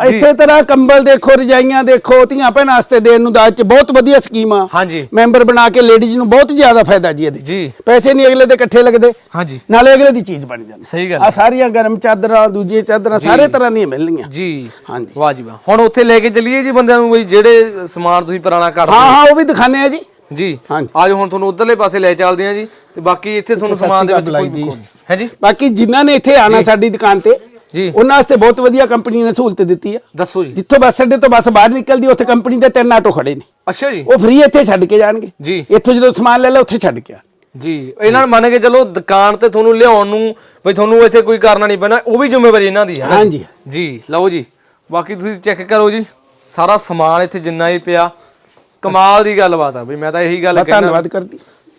S1: ਇਸੇ ਤਰ੍ਹਾਂ ਕੰਬਲ ਦੇਖੋ ਰਜਾਈਆਂ ਦੇਖੋ ਧੀਆਂ ਭੈਣਾਂ ਵਾਸਤੇ ਦੇਣ ਨੂੰ ਦਾਜ ਚ ਬਹੁਤ ਵਧੀਆ ਸਕੀਮ ਆ।
S2: ਹਾਂਜੀ।
S1: ਮੈਂਬਰ ਬਣਾ ਕੇ ਲੇਡੀਜ਼ ਨੂੰ ਬਹੁਤ ਜ਼ਿਆਦਾ ਫਾਇਦਾ ਜੀ ਇਹਦੇ।
S2: ਜੀ।
S1: ਪੈਸੇ ਨਹੀਂ ਅਗਲੇ ਦੇ ਇਕੱਠੇ ਲੱਗਦੇ।
S2: ਹਾਂਜੀ।
S1: ਨਾਲੇ ਅਗਲੇ ਦੀ ਚੀਜ਼ ਬਣ ਜਾਂਦੀ।
S2: ਸਹੀ ਗੱਲ
S1: ਆ ਸਾਰੀਆਂ ਗਰਮ ਚਾਦਰਾਂ ਦੂਜੀਆਂ ਚਾਦਰਾਂ ਸਾਰੇ ਤਰ੍ਹਾਂ ਦੀਆਂ ਮਿਲਣਗੀਆਂ।
S2: ਜੀ।
S1: ਹਾਂਜੀ।
S2: ਵਾਹ ਜੀ ਵਾਹ। ਹੁਣ ਉੱਥੇ ਲੈ ਕੇ ਚੱਲੀਏ ਜੀ ਬੰਦਿਆਂ ਨੂੰ ਬਈ ਜਿਹੜੇ ਸਮਾਨ ਤੁਸੀਂ ਪੁਰਾਣਾ ਕਰਦੇ
S1: ਹਾਂ ਹਾਂ? ਉਹ ਵੀ ਦਿਖਾਣੇ ਆ ਜੀ।
S2: ਜੀ।
S1: ਹਾਂਜੀ।
S2: ਆਜੋ ਹੁਣ ਤੁਹਾਨੂੰ ਉਧਰਲੇ ਪਾਸੇ ਲੈ ਚੱਲਦੇ ਆ ਜੀ। ਤੇ ਬਾਕੀ ਇੱਥੇ ਤੁਹਾਨੂੰ ਸਮਾਨ ਦੇ ਵਿੱਚ ਕੋਈ ਹੈ। ਜੀ?
S1: ਬਾਕੀ ਜਿਨ੍ਹਾਂ ਨੇ ਇੱਥੇ ਆਣਾ ਸਾਡੀ ਦੁਕਾਨ ਤੇ
S2: ਜੀ।
S1: ਉਹਨਾਂ ਵਾਸਤੇ ਬਹੁਤ ਵਧੀਆ ਕੰਪਨੀ ਨੇ ਸਹੂਲਤ ਦਿੱਤੀ ਆ।
S2: ਦੱਸੋ ਜੀ।
S1: ਜਿੱਥੋਂ ਬੱਸ ਅੱਡੇ ਤੋਂ ਬੱਸ ਬਾਹਰ ਨਿਕਲਦੀ ਉੱਥੇ ਕੰਪਨੀ ਦੇ ਤਿੰਨ ਆਟੋ ਖੜੇ ਨੇ।
S2: ਅੱਛਾ ਜੀ।
S1: ਉਹ ਫ੍ਰੀ ਇੱਥੇ ਛੱਡ ਕੇ ਜਾਣਗੇ।
S2: ਜੀ।
S1: ਇੱਥੋਂ ਜਦੋਂ ਸਮਾਨ ਲੈ ਲੈ ਉੱਥੇ ਛੱਡ ਕੇ ਆ
S2: ਜੀ। ਇਹਨਾਂ ਨੂੰ ਮੰਨ ਕੇ ਚਲੋ ਦੁਕਾਨ ਤੇ ਤੁਹਾਨੂੰ ਲਿਆਉਣ ਨੂੰ ਬਈ ਤੁਹਾਨੂੰ ਇੱਥੇ ਕੋਈ ਕਰਨਾ ਨਹੀਂ ਪੈਣਾ ਉਹ ਵੀ ਜ਼ਿੰਮੇਵਾਰੀ ਇਹਨਾਂ ਦੀ ਹੈ?
S1: ਹਾਂਜੀ
S2: ਜੀ ਲਓ ਜੀ। ਬਾਕੀ ਤੁਸੀਂ ਚੈੱਕ ਕਰੋ ਜੀ। ਸਾਰਾ ਸਮਾਨ ਇੱਥੇ ਜਿੰਨਾ ਹੀ ਪਿਆ। ਕਮਾਲ ਦੀ ਗੱਲਬਾਤ ਆ ਬਈ ਮੈਂ ਤਾਂ ਇਹੀ ਗੱਲ ਕਹਿਣਾ।
S1: ਧੰਨਵਾਦ ਕਰਦੀ।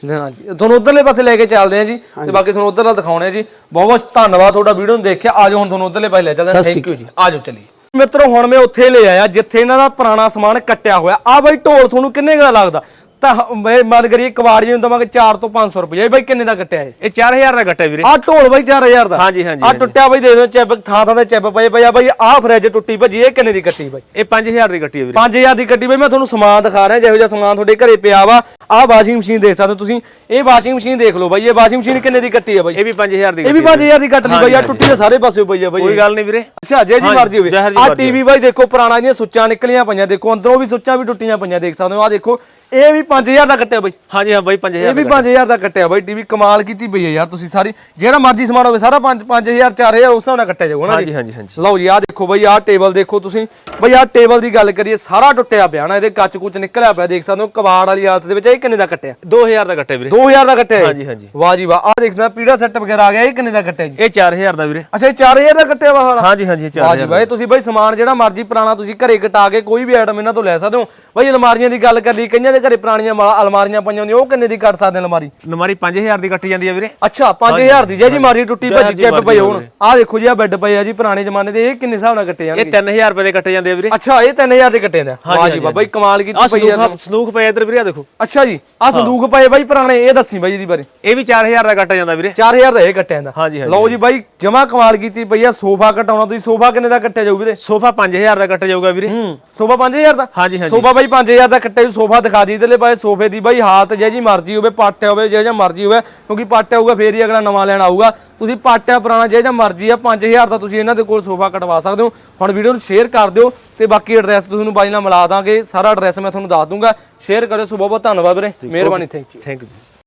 S2: ਹਾਂ ਜੀ ਤੁਹਾਨੂੰ ਉਧਰਲੇ ਪਾਸੇ ਲੈ ਕੇ ਚੱਲਦੇ ਆ ਜੀ ਤੇ ਬਾਕੀ ਤੁਹਾਨੂੰ ਉਧਰਲਾ ਦਿਖਾਉਣੇ ਆ ਜੀ। ਬਹੁਤ ਬਹੁਤ ਧੰਨਵਾਦ ਤੁਹਾਡਾ ਵੀਡੀਓ ਨੂੰ ਦੇਖਿਆ ਆਜੋ ਹੁਣ ਤੁਹਾਨੂੰ ਉਧਰਲੇ ਪਾਸੇ ਲੈ ਚੱਲਦੇ ਆ
S1: ਸਤਿ
S2: ਥੈਂਕ ਯੂ ਜੀ। ਆਜੋ ਚੱਲੀਏ। ਮਿੱਤਰੋ ਹੁਣ ਮੈਂ ਉੱਥੇ ਲੈ ਆਇਆ ਜਿੱਥੇ ਇਹਨਾਂ ਦਾ ਪੁਰਾਣਾ ਸਮਾਨ ਕੱਟਿਆ ਹੋਇਆ। ਆ ਬਾਈ ਢੋਲ ਤੁਹਾਨੂੰ ਕਿੰਨੇ ਦਾ ਲੱਗਦਾ? ਤਾਂ ਮੈਂ ਮੰਨ ਕਰੀਏ ਕਵਾੜੀ ਨੂੰ ਦਵਾਂਗੇ 4 ਤੋਂ 500 ਰੁਪਏ। ਬਾਈ ਕਿੰਨੇ ਦਾ ਕੱਟਿਆ ਇਹ?
S3: ਇਹ 4000 ਦਾ ਕੱਟਿਆ ਵੀਰੇ।
S2: ਆ ਢੋਲ ਬਾਈ 4000 ਦਾ।
S3: ਹਾਂਜੀ, ਹਾਂਜੀ,
S2: ਆ ਟੁੱਟਿਆ ਬਾਈ ਦੇ ਦਿਓ ਚੈਪ ਥਾਂ ਥਾਂ ਤੇ ਚੈਪ ਪਏ ਪਏ ਆ ਬਾਈ। ਆ ਫਰਿੱਜ ਟੁੱਟੀ ਭੱਜੀ ਇਹ ਕਿੰਨੇ ਦੀ ਕੱਟੀ ਬਾਈ?
S3: ਇਹ 5000 ਦੀ ਕੱਟੀ ਹੈ ਵੀਰੇ।
S2: 5000 ਦੀ ਗੱਡੀ ਬਈ ਮੈਂ ਤੁਹਾਨੂੰ ਸਮਾਨ ਦਿਖਾ ਰਿਹਾ ਜਿਹੋ ਜਿਹਾ ਸਮਾਨ ਤੁਹਾਡੇ ਘਰੇ ਪਿਆ ਵਾ। ਆਹ ਵਾਸ਼ਿੰਗ ਮਸ਼ੀਨ ਦੇਖ ਸਕਦੇ ਹੋ ਤੁਸੀਂ। ਇਹ ਵਾਸ਼ਿੰਗ ਮਸ਼ੀਨ ਦੇਖ ਲਓ ਬਾਈ ਇਹ ਵਾਸ਼ਿੰਗ ਮਸ਼ੀਨ ਕਿੰਨੇ ਦੀ ਕੱਟੀ ਹੈ ਬਾਈ?
S3: ਇਹ ਵੀ 5000 ਦੀ
S2: ਇਹ ਵੀ
S3: ਕੱਟੀ
S2: 5000 ਦੀ ਕੱਟ ਲਈ ਬਾਈ ਆ ਟੁੱਟੀ ਦੇ ਸਾਰੇ ਪਾਸੇ ਪਈ ਆ ਬਾਈ।
S3: ਕੋਈ। ਗੱਲ ਨਹੀਂ ਵੀਰੇ।
S2: ਅੱਛਾ ਜੇ ਜੀ
S3: ਹਾਂਜੀ,
S2: ਮਰਜ਼ੀ ਹੋਵੇ। ਆ।
S3: ਮਰਜ਼ੀ
S2: ਟੀਵੀ ਬਾਈ ਦੇਖੋ ਪੁਰਾਣਾ ਦੀਆਂ ਸੁੱਚਾਂ ਨਿਕਲੀਆਂ ਪਈਆਂ। ਦੇਖੋ ਅੰਦਰੋਂ ਵੀ ਸੁੱਚਾਂ ਵੀ ਟੁੱਟੀਆਂ ਪਈਆਂ ਦੇਖ ਸਕਦੇ ਹੋ। ਆ ਦੇਖੋ ਇਹ ਵੀ 5000 ਦਾ ਕੱਟਿਆ ਬਾਈ।
S3: ਹਾਂਜੀ ਹਾਂ ਬਾਈ 5000
S2: ਇਹ ਵੀ 5000 ਦਾ ਕੱਟਿਆ ਬਾਈ ਟੀਵੀ ਕਮਾਲ ਕੀਤੀ ਪਈ ਹੈ ਯਾਰ ਤੁਸੀਂ ਸਾਰੀ। ਜਿਹੜਾ ਮਰਜ਼ੀ ਸਮਾਨ ਹੋਵੇ ਸਾਰਾ 5 5000 4000 ਉਸ ਹਿਸਾਬ ਨਾਲ ਕੱਟਿਆ ਜਾਊਗਾ ਨਾ
S3: ਹਾਂਜੀ ਹਾਂਜੀ ਹਾਂਜੀ।
S2: ਲਓ ਜੀ ਆਹ ਦੇਖੋ ਬਈ ਆਹ ਟੇਬਲ ਦੇਖੋ ਤੁਸੀਂ। ਬਈ ਆਹ ਟੇਬਲ ਦੀ ਗੱਲ ਕਰੀਏ ਸਾਰਾ ਟੁੱਟਿਆ ਪਿਆ ਨਾ ਇਹਦੇ ਕੱਚ ਕੁਚ ਨਿਕਲਿਆ ਪਿਆ ਦੇਖ ਸਕਦੇ ਹੋ ਕਬਾੜ ਵਾਲੀ ਹਾਲਤ ਦੇ ਵਿੱਚ ਇਹ ਕਿੰਨੇ ਦਾ ਕੱਟਿਆ?
S3: 2000 ਦਾ ਕੱਟਿਆ ਵੀਰੇ।
S2: 2000 ਦਾ ਕੱਟਿਆ?
S3: ਹਾਂਜੀ, ਹਾਂਜੀ।
S2: ਵਾਹ ਜੀ ਵਾਹ ਆਹ ਦੇਖਣਾ ਪੀੜਾ ਸੈੱਟ ਵਗੈਰਾ ਆ ਗਿਆ ਇਹ ਕਿੰਨੇ ਦਾ ਕੱਟਿਆ ਜੀ?
S3: ਇਹ 4000 ਦਾ ਵੀਰੇ।
S2: ਅੱਛਾ ਇਹ 4000 ਦਾ ਕੱਟਿਆ ਵਾ ਹਾਲਾ
S3: ਹਾਂਜੀ ਹਾਂਜੀ ਇਹ
S2: ਵਾਹ ਜੀ
S3: 4000
S2: ਬਾਈ ਤੁਸੀਂ ਬਾਈ ਸਮਾਨ ਜਿਹੜਾ ਮਰਜ਼ੀ ਪੁਰਾਣਾ ਤੁਸੀਂ ਘਰੇ ਕਟਾ ਕੇ ਕੋਈ ਵੀ ਆਈਟਮ ਇਹਨਾਂ ਤੋਂ ਲੈ ਸਕਦੇ ਹੋ। ਬਾਈ ਅਲਮਾਰੀਆਂ ਦੀ ਗੱਲ ਕਰ ਲਈ ਕਈਆਂ ਦੇ ਘਰੇ ਪੁਰਾਣੀਆਂ ਮਾਲਾ ਅਲਮਾਰੀਆਂ ਪਈਆਂ ਹੁੰਦੀਆਂ ਉਹ ਕਿੰਨੇ ਦੀ ਕੱਟ ਸਕਦੇ ਆ ਅਲਮਾਰੀ?
S3: ਨਮਾਰੀ 5000 ਦੀ ਕੱਟੀ ਜਾਂਦੀ ਹੈ ਵੀਰੇ।
S2: ਅੱਛਾ 5000 ਦੀ ਜੇ ਜੀ ਮਾਰੀ ਟੁੱਟੀ ਭੱਜੀ ਚਿੱਪ
S3: ਮਰਜ਼ੀ
S2: ਪਈ। ਹੁਣ। ਆਹ ਦੇਖੋ ਜੀ ਆ ਬੈੱਡ ਪਏ ਆ ਜੀ ਪੁਰਾਣੇ ਜ਼ਮਾਨੇ ਦੇ ਇਹ ਕਿੰਨੇ ਹਿਸਾਬ ਨਾਲ ਕੱਟੇ
S3: ਇਹ
S2: ਜਾਣਗੇ
S3: 3000 ਰੁਪਏ ਦੇ ਕੱਟੇ ਜਾਂਦੇ ਆ ਵੀਰੇ।
S2: ਅੱਛਾ ਇਹ 3000 ਦੇ ਕੱਟੇ ਨੇ ਵਾਹ ਜੀ ਬਾਬਾ ਜੀ ਕਮਾਲ
S3: ਆ
S2: ਕੀਤੀ ਪਈ ਆ।
S3: ਸੰਦੂਕ ਸੰਦੂਕ ਪਿਆ ਇੱਧਰ ਵੀਰੇ ਆ ਦੇਖੋ।
S2: ਅੱਛਾ ਜੀ ਆ ਸੰਦੂਕ ਪਏ ਬਾਈ ਪੁਰਾਣੇ ਇਹ ਦੱਸੀ ਬਾਈ ਇਹਦੀ ਬਾਰੇ।
S3: ਇਹ ਵੀ 4000 ਦਾ ਕੱਟਿਆ ਜਾਂਦਾ ਵੀਰੇ।
S2: 4000 ਦਾ ਇਹ ਕੱਟਿਆ ਦਾ
S3: ਹਾਂਜੀ, ਹਾਂਜੀ।
S2: ਲਓ ਜੀ ਬਾਈ ਜਮਾ ਕਮਾਲ ਕੀਤੀ ਪਈ ਆ ਸੋਫਾ ਕਟਾਉਣਾ ਤੁਸੀਂ ਸੋਫਾ ਕਿੰਨੇ ਦਾ ਕੱਟਿਆ ਜਾਊ ਵੀਰੇ?
S3: ਸੋਫਾ 5000 ਦਾ ਕੱਟਿਆ ਜਾਊਗਾ ਵੀਰੇ।
S2: ਸੋਫਾ 5000 ਦਾ?
S3: ਹਾਂਜੀ, ਹਾਂਜੀ।
S2: ਸੋਫਾ ਬਾਈ 5000 ਦਾ ਕੱਟਿਆ ਜੀ ਸੋਫਾ ਦਿਖਾ ਦੀ ਇਧਰਲੇ ਪਾਸੇ ਸੋਫੇ ਦੀ ਬਾਈ ਹਾਲਤ ਜੇ ਜੀ ਮਰਜ਼ੀ ਹੋਵੇ ਪਾਟਿਆ ਹੋਵੇ ਜੇ ਜਾਂ ਮਰਜ਼ੀ ਹੋਵੇ ਕਿਉਂਕਿ ਪਾਟਿਆ ਹੋਊਗਾ ਫੇਰ ਹੀ ਅਗਲਾ ਨਵਾਂ ਲੈਣ ਆਊਗਾ। ਤੁਸੀਂ ਪਾਟਿਆ ਪੁਰਾਣਾ ਜੇ ਜਾਂ ਮਰਜ਼ੀ ਆ 5000 ਦਾ ਤੁਸੀਂ ਇਹਨਾਂ ਦੇ ਕੋਲ ਸੋਫਾ ਕਟਵਾ ਸਕਦੇ ਹੋ। ਹੁਣ ਵੀਡੀਓ ਨੂੰ ਸ਼ੇਅਰ ਕਰ ਦਿਓ ਤੇ ਬਾਕੀ ਐਡਰੈਸ ਤੁਹਾਨੂੰ ਬਾਈ ਨਾਲ ਮਿਲਾ ਦਾਂਗੇ। ਸਾਰਾ ਐਡਰੈਸ ਮੈਂ ਤੁਹਾਨੂੰ ਦੱਸ ਦੂੰਗਾ। ਸ਼ੇਅਰ ਕਰਿਓ ਸੋ ਬਹੁਤ ਬਹੁਤ ਧੰਨਵਾਦ ਵੀਰੇ। ਮਿਹਰਬਾਨੀ ਥੈਂਕ ਯੂ
S3: ਥੈਂਕ ਯੂ